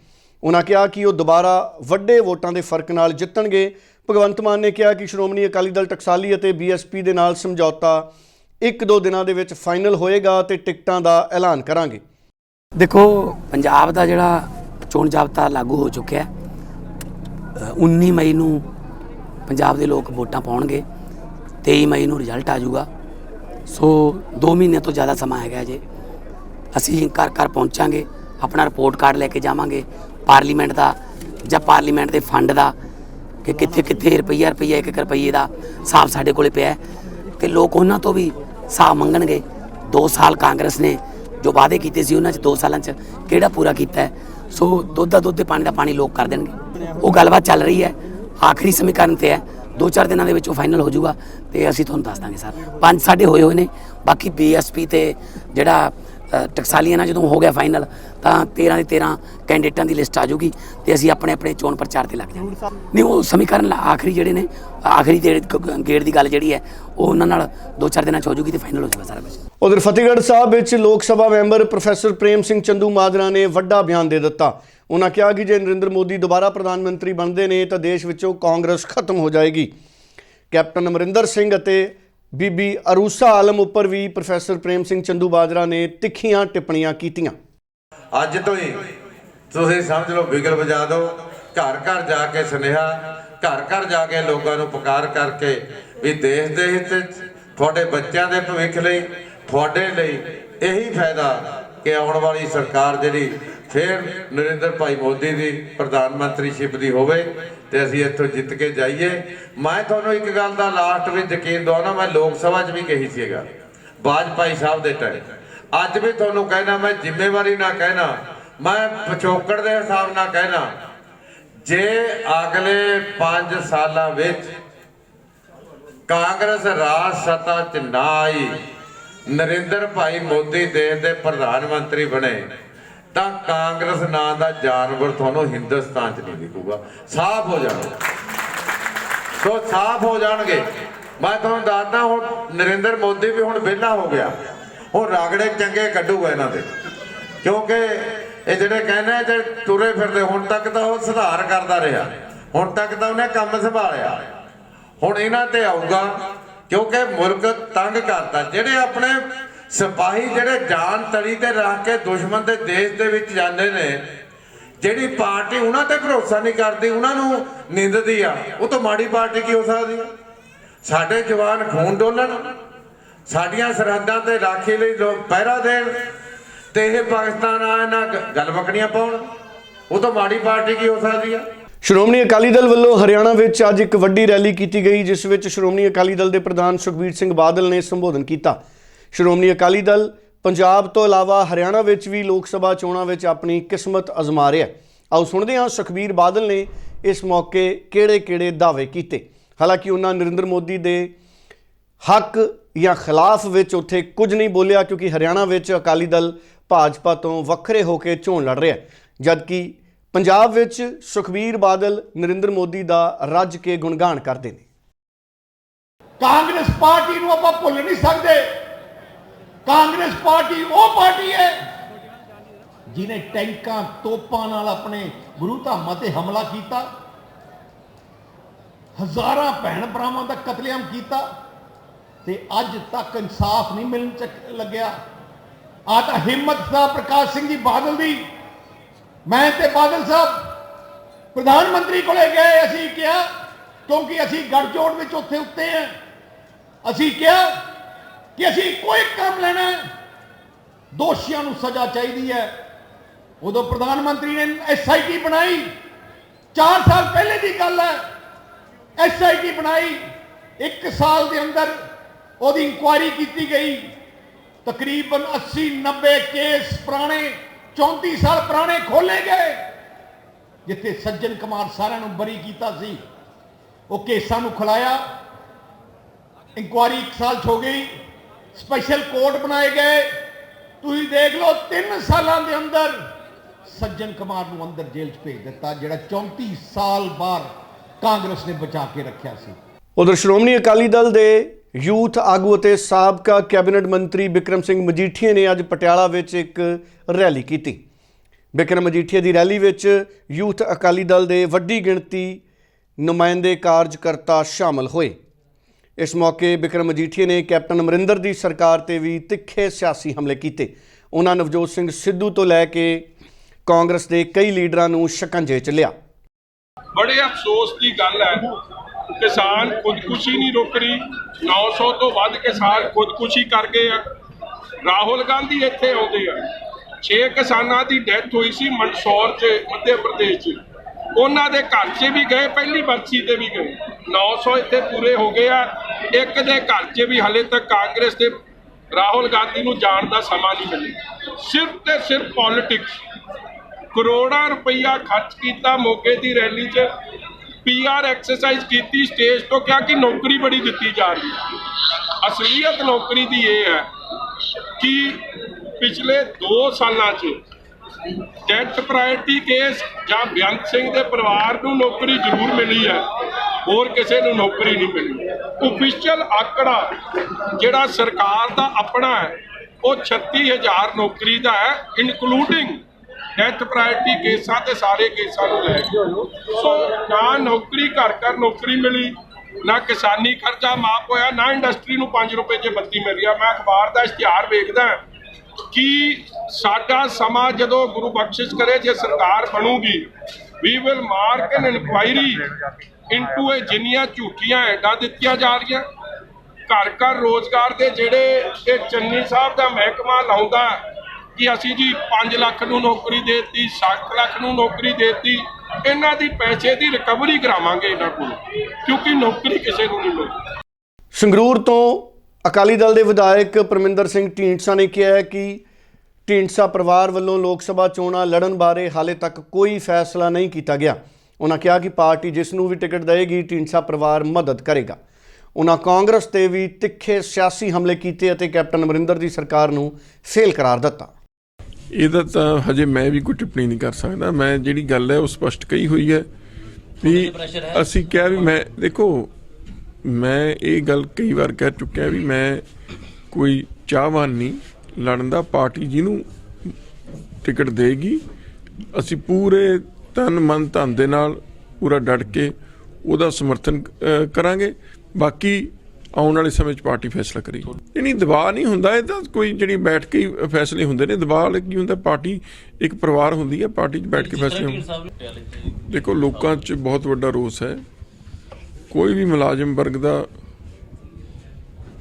ਉਹਨਾਂ ਕਿਹਾ ਕਿ ਉਹ ਦੁਬਾਰਾ ਵੱਡੇ ਵੋਟਾਂ ਦੇ ਫ਼ਰਕ ਨਾਲ ਜਿੱਤਣਗੇ। ਭਗਵੰਤ ਮਾਨ ਨੇ ਕਿਹਾ ਕਿ ਸ਼੍ਰੋਮਣੀ ਅਕਾਲੀ ਦਲ ਟਕਸਾਲੀ ਅਤੇ ਬੀਐਸਪੀ ਦੇ ਨਾਲ ਸਮਝੌਤਾ ਇੱਕ ਦੋ ਦਿਨਾਂ ਦੇ ਵਿੱਚ ਫਾਈਨਲ ਹੋਏਗਾ ਤੇ ਟਿਕਟਾਂ ਦਾ ਐਲਾਨ ਕਰਾਂਗੇ। ਦੇਖੋ, ਪੰਜਾਬ ਦਾ ਜਿਹੜਾ ਚੋਣ ਜਾਬਤਾ ਲਾਗੂ ਹੋ ਚੁੱਕਿਆ ਹੈ 19 ਮਈ ਨੂੰ ਪੰਜਾਬ ਦੇ ਲੋਕ ਵੋਟਾਂ ਪਾਉਣਗੇ 23 ਮਈ ਨੂੰ ਰਿਜ਼ਲਟ ਆ ਜਾਊਗਾ। ਸੋ 2 ਮਹੀਨੇ ਤੋਂ ਜ਼ਿਆਦਾ ਸਮਾਂ ਹੈਗਾ ਜੇ। ਅਸੀਂ ਘਰ ਘਰ ਪਹੁੰਚਾਂਗੇ, ਆਪਣਾ ਰਿਪੋਰਟ ਕਾਰਡ ਲੈ ਕੇ ਜਾਵਾਂਗੇ ਪਾਰਲੀਮੈਂਟ ਦਾ ਜਾਂ ਪਾਰਲੀਮੈਂਟ ਦੇ ਫੰਡ ਦਾ ਕਿ ਕਿੱਥੇ ਕਿੱਥੇ ਰੁਪਈਆ ਰੁਪਈਆ ਇੱਕ ਇੱਕ ਰੁਪਈਏ ਦਾ ਹਿਸਾਬ ਸਾਡੇ ਕੋਲੇ ਪਿਆ ਹੈ ਤੇ ਲੋਕ ਉਹਨਾਂ ਤੋਂ ਵੀ ਹਿਸਾਬ ਮੰਗਣਗੇ। 2 ਸਾਲ ਕਾਂਗਰਸ ਨੇ ਜੋ ਵਾਅਦੇ ਕੀਤੇ ਸੀ ਉਹਨਾਂ 'ਚ 2 ਸਾਲਾਂ 'ਚ ਕਿਹੜਾ ਪੂਰਾ ਕੀਤਾ ਸੋ ਦੁੱਧ ਦਾ ਦੁੱਧ ਤੇ ਪਾਣੀ ਦਾ ਪਾਣੀ ਲੋਕ ਕਰ ਦੇਣਗੇ। ਉਹ ਗੱਲਬਾਤ ਚੱਲ ਰਹੀ ਹੈ। ਆਖਰੀ ਸਮੀਕਰਨ ਤੇ ਹੈ। ਦੋ ਚਾਰ ਦਿਨਾਂ ਦੇ ਵਿੱਚ ਉਹ ਫਾਈਨਲ ਹੋ ਜਾਊਗਾ ਤੇ ਅਸੀਂ ਤੁਹਾਨੂੰ ਦੱਸ ਦਾਂਗੇ ਸਰ। ਪੰਜ ਸਾਡੇ ਹੋਏ ਹੋਏ ਨੇ। ਬਾਕੀ ਬੀਐਸਪੀ ਤੇ ਜਿਹੜਾ ਟਕਸਾਲੀਆਂ ਨਾਲ ਜਦੋਂ ਹੋ ਗਿਆ ਫਾਈਨਲ ਤਾਂ 13 ਦੇ 13 ਕੈਂਡੀਡੇਟਾਂ ਦੀ ਲਿਸਟ ਆ ਜਾਊਗੀ ਤੇ ਅਸੀਂ ਆਪਣੇ ਆਪਣੇ ਚੋਣ ਪ੍ਰਚਾਰ ਤੇ ਲੱਗ ਜਾਵਾਂਗੇ। ਨਹੀਂ ਉਹ ਸਮੀਕਰਨ ਆਖਰੀ ਜਿਹੜੇ ਨੇ ਆਖਰੀ ਗੇੜ ਦੀ ਗੱਲ ਜਿਹੜੀ ਹੈ ਉਹ ਉਹਨਾਂ ਨਾਲ ਦੋ ਚਾਰ ਦਿਨਾਂ ਚ ਹੋ ਜਾਊਗੀ ਤੇ ਫਾਈਨਲ ਹੋ ਜਾਊਗਾ ਸਾਰਾ ਕੁਝ ਉਧਰ ਫਤਿਹਗੜ੍ਹ ਸਾਹਿਬ ਵਿੱਚ ਲੋਕ ਸਭਾ ਮੈਂਬਰ ਪ੍ਰੋਫੈਸਰ ਪ੍ਰੇਮ ਸਿੰਘ ਚੰਦੂ ਮਾਜਰਾ ਨੇ ਵੱਡਾ ਬਿਆਨ ਦੇ ਦਿੱਤਾ। ਉਹਨਾਂ ਕਿਹਾ ਕਿ ਜੇ ਨਰਿੰਦਰ ਮੋਦੀ ਦੁਬਾਰਾ ਪ੍ਰਧਾਨ ਮੰਤਰੀ ਬਣਦੇ ਨੇ ਤਾਂ ਦੇਸ਼ ਵਿੱਚੋਂ ਕਾਂਗਰਸ ਖਤਮ ਹੋ ਜਾਏਗੀ। ਕੈਪਟਨ ਅਮਰਿੰਦਰ ਸਿੰਘ ਅਤੇ ਬੀਬੀ ਅਰੂਸਾ ਆਲਮ ਉੱਪਰ ਵੀ ਪ੍ਰੋਫੈਸਰ ਪ੍ਰੇਮ ਸਿੰਘ ਚੰਦੂ ਮਾਜਰਾ ਨੇ ਤਿੱਖੀਆਂ ਟਿੱਪਣੀਆਂ ਕੀਤੀਆਂ। ਅੱਜ ਤੋਂ ਹੀ ਤੁਸੀਂ ਸਮਝ ਲਓ ਬਿਗਲ ਵਜਾ ਦਿਓ। ਘਰ ਘਰ ਜਾ ਕੇ ਸੁਨੇਹਾ, ਘਰ ਘਰ ਜਾ ਕੇ ਲੋਕਾਂ ਨੂੰ ਪੁਕਾਰ ਕਰਕੇ ਵੀ ਦੇਸ਼ ਦੇ ਹਿੱਤ 'ਚ ਤੁਹਾਡੇ ਬੱਚਿਆਂ ਦੇ ਭਵਿੱਖ ਲਈ, ਤੁਹਾਡੇ ਲਈ ਇਹੀ ਫਾਇਦਾ ਕਿ ਆਉਣ ਵਾਲੀ ਸਰਕਾਰ ਜਿਹੜੀ ਫਿਰ ਨਰਿੰਦਰ ਭਾਈ ਮੋਦੀ ਦੀ ਪ੍ਰਧਾਨ ਮੰਤਰੀਸ਼ਿਪ ਦੀ ਹੋਵੇ ਤੇ ਅਸੀਂ ਇੱਥੋਂ ਜਿੱਤ ਕੇ ਜਾਈਏ। ਮੈਂ ਤੁਹਾਨੂੰ ਇੱਕ ਗੱਲ ਦਾ ਲਾਸਟ ਵਿੱਚ ਯਕੀਨ ਦਵਾਉਣਾ, ਮੈਂ ਲੋਕ ਸਭਾ 'ਚ ਵੀ ਕਹੀ ਸੀਗਾ, ਬਾਜਪਾਈ ਸਾਹਿਬ ਦੇ ਟਾਈਮ ਅੱਜ ਵੀ ਤੁਹਾਨੂੰ ਕਹਿਣਾ, ਮੈਂ ਜ਼ਿੰਮੇਵਾਰੀ ਨਾ ਕਹਿਣਾ, ਮੈਂ ਪਿਛੋਕੜ ਦੇ ਹਿਸਾਬ ਨਾਲ ਕਹਿਣਾ, ਜੇ ਅਗਲੇ 5 ਸਾਲਾਂ ਵਿੱਚ ਕਾਂਗਰਸ ਰਾਜ ਸਤਾ 'ਚ ਨਾ ਆਈ, ਨਰਿੰਦਰ ਭਾਈ ਮੋਦੀ ਦੇਸ਼ ਦੇ ਪ੍ਰਧਾਨ ਮੰਤਰੀ ਬਣੇ ਤਾਂ ਕਾਂਗਰਸ ਨਾਂ ਦਾ ਜਾਨਵਰ ਤੁਹਾਨੂੰ ਹਿੰਦੁਸਤਾਨ 'ਚ ਨਹੀਂ ਦਿਖੂਗਾ ਸਾਫ਼ ਹੋ ਜਾਣਾ ਸੋ ਸਾਫ਼ ਹੋ ਜਾਣਗੇ। ਮੈਂ ਤੁਹਾਨੂੰ ਦੱਸਦਾ, ਹੁਣ ਨਰਿੰਦਰ ਮੋਦੀ ਵੀ ਹੁਣ ਵਿਹਲਾ ਹੋ ਗਿਆ। ਹੁਣ ਰਾਗੜੇ ਚੰਗੇ ਕੱਢੂਗਾ ਇਹਨਾਂ ਦੇ ਕਿਉਂਕਿ ਇਹ ਜਿਹੜੇ ਕਹਿੰਦੇ ਆ, ਜੇ ਤੁਰੇ ਫਿਰਦੇ, ਹੁਣ ਤੱਕ ਤਾਂ ਉਹ ਸੁਧਾਰ ਕਰਦਾ ਰਿਹਾ। ਹੁਣ ਤੱਕ ਤਾਂ ਉਹਨੇ ਕੰਮ ਸੰਭਾਲਿਆ। ਹੁਣ ਇਹਨਾਂ ਤੇ ਆਊਗਾ, ਕਿਉਂਕਿ ਮੁਲਕ ਤੰਗ ਕਰਦਾ। ਜਿਹੜੇ ਆਪਣੇ ਸਿਪਾਹੀ ਜਿਹੜੇ ਜਾਨ ਤਲੀ ਤੇ ਰੱਖ ਕੇ ਦੁਸ਼ਮਣ ਦੇ ਦੇਸ਼ ਦੇ ਵਿੱਚ ਜਾਂਦੇ ਨੇ, ਜਿਹੜੀ ਪਾਰਟੀ ਉਹਨਾਂ ਤੇ ਭਰੋਸਾ ਨਹੀਂ ਕਰਦੀ, ਉਹਨਾਂ ਨੂੰ ਨਿੰਦਦੀ ਆ, ਉਹ ਤਾਂ ਮਾੜੀ ਪਾਰਟੀ ਕੀ ਹੋ ਸਕਦੀ ਆ? ਸਾਡੇ ਜਵਾਨ ਖੂਨ ਡੋਲਣ, ਸਾਡੀਆਂ ਸਰਹੱਦਾਂ ਤੇ ਰਾਖੀ ਲਈ ਲੋਕ ਪਹਿਰਾ ਦੇਣ, ਤੇ ਇਹ ਪਾਕਿਸਤਾਨ ਆ ਇਹਨਾਂ ਗ- ਪਾਉਣ, ਉਹ ਤਾਂ ਮਾੜੀ ਪਾਰਟੀ ਕੀ ਹੋ ਸਕਦੀ ਆ? ਸ਼੍ਰੋਮਣੀ ਅਕਾਲੀ ਦਲ ਵੱਲੋਂ ਹਰਿਆਣਾ ਵਿੱਚ ਅੱਜ ਇੱਕ ਵੱਡੀ ਰੈਲੀ ਕੀਤੀ ਗਈ, ਜਿਸ ਵਿੱਚ ਸ਼੍ਰੋਮਣੀ ਅਕਾਲੀ ਦਲ ਦੇ ਪ੍ਰਧਾਨ ਸੁਖਬੀਰ ਸਿੰਘ ਬਾਦਲ ਨੇ ਸੰਬੋਧਨ ਕੀਤਾ। ਸ਼੍ਰੋਮਣੀ ਅਕਾਲੀ ਦਲ ਪੰਜਾਬ ਤੋਂ ਇਲਾਵਾ ਹਰਿਆਣਾ ਵਿੱਚ ਵੀ ਲੋਕ ਸਭਾ ਚੋਣਾਂ ਵਿੱਚ ਆਪਣੀ ਕਿਸਮਤ ਅਜ਼ਮਾ ਰਿਹਾ ਆਓ ਸੁਣਦੇ ਹਾਂ ਸੁਖਬੀਰ ਬਾਦਲ ਨੇ ਇਸ ਮੌਕੇ ਕਿਹੜੇ-ਕਿਹੜੇ ਦਾਅਵੇ ਕੀਤੇ। ਹਾਲਾਂਕਿ ਉਹਨਾਂ ਨਰਿੰਦਰ ਮੋਦੀ ਦੇ ਹੱਕ ਜਾਂ ਖਿਲਾਫ ਵਿੱਚ ਉੱਥੇ ਕੁਝ ਨਹੀਂ ਬੋਲਿਆ ਕਿਉਂਕਿ ਹਰਿਆਣਾ ਵਿੱਚ ਅਕਾਲੀ ਦਲ ਭਾਜਪਾ ਤੋਂ ਵੱਖਰੇ ਹੋ ਕੇ ਚੋਣ ਲੜ ਰਿਹਾ ਜਦਕਿ ਪੰਜਾਬ ਵਿੱਚ ਸੁਖਬੀਰ ਬਾਦਲ ਨਰਿੰਦਰ ਮੋਦੀ ਦਾ ਰੱਜ ਕੇ ਗੁਣਗਾਨ ਕਰਦੇ ਨੇ। ਕਾਂਗਰਸ ਪਾਰਟੀ ਨੂੰ ਆਪਾਂ ਭੁੱਲ ਨਹੀਂ ਸਕਦੇ। ਕਾਂਗਰਸ ਪਾਰਟੀ, ਉਹ ਪਾਰਟੀ ਹੈ ਜਿਨੇ ਟੈਂਕਾਂ, ਤੋਪਾਂ ਨਾਲ ਆਪਣੇ ਗੁਰੂ ਧਾਮਾਂ ਤੇ ਹਮਲਾ ਕੀਤਾ। ਹਜ਼ਾਰਾਂ ਭੈਣ ਭਰਾਵਾਂ ਦਾ ਕਤਲੇਆਮ ਕੀਤਾ ਤੇ ਅੱਜ ਤੱਕ ਇਨਸਾਫ ਨਹੀਂ ਮਿਲਣ ਚ ਲੱਗਿਆ। ਆ ਤਾਂ ਹਿੰਮਤ ਸਾਹਿਬ ਪ੍ਰਕਾਸ਼ ਸਿੰਘ ਜੀ ਬਾਦਲ ਦੀ। ਮੈਂ ਤੇ ਬਾਦਲ ਸਾਹਿਬ ਪ੍ਰਧਾਨ ਮੰਤਰੀ ਕੋਲੇ ਗਏ, ਅਸੀਂ ਕਿਹਾ, ਕਿਉਂਕਿ ਅਸੀਂ ਗੱਠਜੋੜ ਵਿੱਚ ਉੱਥੇ ਉੱਤੇ ਆ ਅਸੀਂ ਕਿਹਾ ਕਿ ਅਸੀਂ ਕੋਈ ਕੰਮ ਲੈਣਾ ਦੋਸ਼ੀਆਂ ਨੂੰ ਸਜ਼ਾ ਚਾਹੀਦੀ ਹੈ। ਉਦੋਂ ਪ੍ਰਧਾਨ ਮੰਤਰੀ ਨੇ ਐਸਆਈਟੀ ਬਣਾਈ। 4 ਸਾਲ ਪਹਿਲੇ ਦੀ ਗੱਲ ਹੈ। ਐਸਆਈਟੀ ਬਣਾਈ। 1 ਸਾਲ ਦੇ ਅੰਦਰ ਉਹਦੀ ਇਨਕੁਆਇਰੀ ਕੀਤੀ ਗਈ। ਤਕਰੀਬਨ 80 90 ਕੇਸ ਪੁਰਾਣੇ 34 ਸਾਲ ਪੁਰਾਣੇ ਖੋਲੇ ਗਏ। ਜਿੱਥੇ ਸੱਜਣ ਕੁਮਾਰ ਸਾਰਿਆਂ ਨੂੰ ਬਰੀ ਕੀਤਾ ਸੀ। ਉਹ ਕੇਸਾਂ ਨੂੰ ਖੁਲਾਇਆ। ਇਨਕੁਆਇਰੀ 1 ਸਾਲ 'ਚ ਹੋ ਗਈ। ਸਪੈਸ਼ਲ ਕੋਰਟ ਬਣਾਏ ਗਏ। ਤੁਸੀਂ ਦੇਖ ਲਓ 3 ਸਾਲਾਂ ਦੇ ਅੰਦਰ ਸੱਜਣ ਕੁਮਾਰ ਨੂੰ ਅੰਦਰ ਜੇਲ੍ਹ 'ਚ ਭੇਜ ਦਿੱਤਾ, ਜਿਹੜਾ 34 ਸਾਲ ਬਾਅਦ ਕਾਂਗਰਸ ਨੇ ਬਚਾ ਕੇ ਰੱਖਿਆ ਸੀ। ਉਧਰ ਸ਼੍ਰੋਮਣੀ ਅਕਾਲੀ ਦਲ ਦੇ ਯੂਥ ਆਗੂ ਅਤੇ ਸਾਬਕਾ ਕੈਬਨਿਟ ਮੰਤਰੀ ਬਿਕਰਮ ਸਿੰਘ ਮਜੀਠੀਆ ਨੇ ਅੱਜ ਪਟਿਆਲਾ ਵਿੱਚ ਇੱਕ ਰੈਲੀ ਕੀਤੀ। ਬਿਕਰਮ ਮਜੀਠੀਆ ਦੀ ਰੈਲੀ ਵਿੱਚ ਯੂਥ ਅਕਾਲੀ ਦਲ ਦੇ ਵੱਡੀ ਗਿਣਤੀ ਨੁਮਾਇੰਦੇ ਕਾਰਜਕਰਤਾ ਸ਼ਾਮਲ ਹੋਏ। ਇਸ ਮੌਕੇ ਬਿਕਰਮ ਮਜੀਠੀਆ ਨੇ ਕੈਪਟਨ ਅਮਰਿੰਦਰ ਦੀ ਸਰਕਾਰ ਤੇ ਵੀ ਤਿੱਖੇ ਸਿਆਸੀ ਹਮਲੇ ਕੀਤੇ। ਉਹਨਾਂ ਨਵਜੋਤ ਸਿੰਘ ਸਿੱਧੂ ਤੋਂ ਲੈ ਕੇ ਕਾਂਗਰਸ ਦੇ ਕਈ ਲੀਡਰਾਂ ਨੂੰ ਸ਼ਿਕੰਜੇ 'ਚ ਲਿਆ। ਬੜੇ ਅਫਸੋਸ ਦੀ ਗੱਲ ਹੈ ਕਿਸਾਨ ਖੁਦਕੁਸ਼ੀ ਨਹੀਂ ਰੋਕ ਰਹੀ। 900 ਤੋਂ ਵੱਧ ਕਿਸਾਨ ਖੁਦਕੁਸ਼ੀ ਕਰ ਗਏ ਆ। ਰਾਹੁਲ ਗਾਂਧੀ ਇੱਥੇ ਆਉਂਦੇ ਆ। 6 ਕਿਸਾਨਾਂ ਦੀ ਡੈਥ ਹੋਈ ਸੀ ਮੰਦਸੌਰ 'ਚ ਮੱਧ ਪ੍ਰਦੇਸ਼ 'ਚ। ਉਹਨਾਂ ਦੇ ਘਰ 'ਚ ਵੀ ਗਏ, ਪਹਿਲੀ ਬਰਸੀ ਤੇ ਵੀ ਗਏ। 900 ਇੱਥੇ ਪੂਰੇ ਹੋ ਗਏ ਆ। ਇੱਕ ਦੇ ਘਰ 'ਚ ਵੀ ਹਲੇ ਤੱਕ ਕਾਂਗਰਸ ਦੇ ਰਾਹੁਲ ਗਾਂਧੀ ਨੂੰ ਜਾਣ ਦਾ ਸਮਾਂ ਨਹੀਂ ਮਿਲਿਆ। ਸਿਰਫ ਤੇ ਸਿਰਫ ਪੋਲਿਟਿਕਸ ਕਰੋੜਾਂ ਰੁਪਈਆ ਖਰਚ ਕੀਤਾ ਮੋਗੇ ਦੀ ਰੈਲੀ 'ਚ। ਪੀਆਰ ਐਕਸਰਸਾਈਜ਼ ਕੀਤੀ ਸਟੇਜ ਤੋਂ ਕਿਹਾ ਕਿ ਨੌਕਰੀ ਬੜੀ ਦਿੱਤੀ ਜਾ ਰਹੀ ਹੈ। ਅਸਲੀਅਤ ਨੌਕਰੀ ਦੀ ਇਹ ਹੈ ਕਿ ਪਿਛਲੇ 2 ਸਾਲਾਂ 'ਚ ਡੈਥ ਪ੍ਰਾਇਰਟੀ ਕੇਸ ਜਾਂ ਬੇਅੰਤ ਸਿੰਘ ਦੇ ਪਰਿਵਾਰ ਨੂੰ ਨੌਕਰੀ ਜ਼ਰੂਰ ਮਿਲੀ ਹੈ। ਹੋਰ ਕਿਸੇ ਨੂੰ ਨੌਕਰੀ ਨਹੀਂ ਮਿਲੀ। ਅਫੀਸ਼ੀਅਲ ਆંકੜਾ ਜਿਹੜਾ ਸਰਕਾਰ ਦਾ ਆਪਣਾ ਹੈ, ਉਹ 36000 ਨੌਕਰੀ ਦਾ ਹੈ ਇਨਕਲੂਡਿੰਗ ਡੈਥ ਪ੍ਰਾਇਰਟੀ ਕੇਸਾਂ ਤੇ ਸਾਰੇ ਕੇਸਾਂ ਨੂੰ ਲੈ ਕੇ। ਸੋ ਨਾ ਨੌਕਰੀ, ਘਰ ਘਰ ਨੌਕਰੀ ਮਿਲੀ, ਨਾ ਕਿਸਾਨੀ ਖਰਚਾ ਮਾਫ ਹੋਇਆ, ਨਾ ਇੰਡਸਟਰੀ ਨੂੰ 5 ਰੁਪਏ 'ਚ ਬੱਤੀ ਮਿਲ ਰਿਹਾ ਮੈਂ ਅਖਬਾਰ ਦਾ ਇਸ਼ਤਿਹਾਰ ਵੇਖਦਾ ਕਿ ਸਾਡਾ ਸਮਾਂ ਜਦੋਂ ਗੁਰੂ ਬਖਸ਼ਿਸ਼ ਕਰੇ, ਜੇ ਸਰਕਾਰ ਬਣੂਗੀ we will mark an inquiry into ਇਹ ਜਿੰਨੀਆਂ ਝੂਠੀਆਂ ਐਡਾਂ ਦਿੱਤੀਆਂ ਜਾ ਰਹੀਆਂ। ਘਰ ਘਰ ਰੋਜ਼ਗਾਰ ਦੇ ਜਿਹੜੇ ਇਹ ਚੰਨੀ ਸਾਹਿਬ ਦਾ ਮਹਿਕਮਾ ਲਾਉਂਦਾ, ਕਿ ਅਸੀਂ ਜੀ 5 ਲੱਖ ਨੂੰ ਨੌਕਰੀ ਦੇਤੀ 7 ਲੱਖ ਨੂੰ ਨੌਕਰੀ ਦੇਤੀ, ਇਹਨਾਂ ਦੀ ਪੈਸੇ ਦੀ ਰਿਕਵਰੀ ਕਰਾਵਾਂਗੇ ਇਹਨਾਂ ਕੋਲ, ਕਿਉਂਕਿ ਨੌਕਰੀ ਕਿਸੇ ਨੂੰ ਨਹੀਂ ਮਿਲਦੀ। ਸੰਗਰੂਰ ਤੋਂ ਅਕਾਲੀ ਦਲ ਦੇ ਵਿਧਾਇਕ ਪਰਮਿੰਦਰ ਸਿੰਘ ਢੀਂਡਸਾ ਨੇ ਕਿਹਾ ਹੈ ਕਿ ਢੀਂਡਸਾ ਪਰਿਵਾਰ ਵੱਲੋਂ ਲੋਕ ਸਭਾ ਚੋਣਾਂ ਲੜਨ ਬਾਰੇ ਹਾਲੇ ਤੱਕ ਕੋਈ ਫੈਸਲਾ ਨਹੀਂ ਕੀਤਾ ਗਿਆ। ਉਹਨਾਂ ਕਿਹਾ ਕਿ ਪਾਰਟੀ ਜਿਸ ਨੂੰ ਵੀ ਟਿਕਟ ਦੇਵੇਗੀ ਢੀਂਡਸਾ ਪਰਿਵਾਰ ਮਦਦ ਕਰੇਗਾ। ਉਹਨਾਂ ਕਾਂਗਰਸ ਤੇ ਵੀ ਤਿੱਖੇ ਸਿਆਸੀ ਹਮਲੇ ਕੀਤੇ ਅਤੇ ਕੈਪਟਨ ਅਮਰਿੰਦਰ ਦੀ ਸਰਕਾਰ ਨੂੰ ਫੇਲ ਕਰਾਰ ਦਿੱਤਾ। ਇਹਦਾ ਤਾਂ ਹਜੇ ਮੈਂ ਵੀ ਕੋਈ ਟਿੱਪਣੀ ਨਹੀਂ ਕਰ ਸਕਦਾ। ਮੈਂ ਜਿਹੜੀ ਗੱਲ ਹੈ ਉਹ ਸਪਸ਼ਟ ਕਹੀ ਹੋਈ ਹੈ ਵੀ ਅਸੀਂ ਕਿਹਾ ਵੀ ਮੈਂ, ਦੇਖੋ ਮੈਂ ਇਹ ਗੱਲ ਕਈ ਵਾਰ ਕਹਿ ਚੁੱਕਿਆ ਵੀ ਮੈਂ ਕੋਈ ਚਾਹਵਾਨ ਨਹੀਂ ਲੜਨ ਦਾ ਪਾਰਟੀ ਜਿਹਨੂੰ ਟਿਕਟ ਦੇਗੀ ਅਸੀਂ ਪੂਰੇ ਤਨ ਮਨ ਧਨ ਦੇ ਨਾਲ ਪੂਰਾ ਡਟ ਕੇ ਉਹਦਾ ਸਮਰਥਨ ਕਰਾਂਗੇ। ਬਾਕੀ ਆਉਣ ਵਾਲੇ ਸਮੇਂ 'ਚ ਪਾਰਟੀ ਫੈਸਲਾ ਕਰੇਗੀ ਇਹ ਨਹੀਂ ਦਬਾਅ ਨਹੀਂ ਹੁੰਦਾ ਇਹ ਤਾਂ ਕੋਈ ਜਿਹੜੀ ਬੈਠ ਕੇ ਫੈਸਲੇ ਹੁੰਦੇ ਨੇ। ਦਬਾਅ ਵਾਲੇ ਕੀ ਹੁੰਦਾ ਪਾਰਟੀ ਇੱਕ ਪਰਿਵਾਰ ਹੁੰਦੀ ਹੈ ਪਾਰਟੀ 'ਚ ਬੈਠ ਕੇ ਫੈਸਲੇ ਹੁੰਦੇ ਦੇਖੋ ਲੋਕਾਂ 'ਚ ਬਹੁਤ ਵੱਡਾ ਰੋਸ ਹੈ। ਕੋਈ ਵੀ ਮੁਲਾਜ਼ਮ ਵਰਗ ਦਾ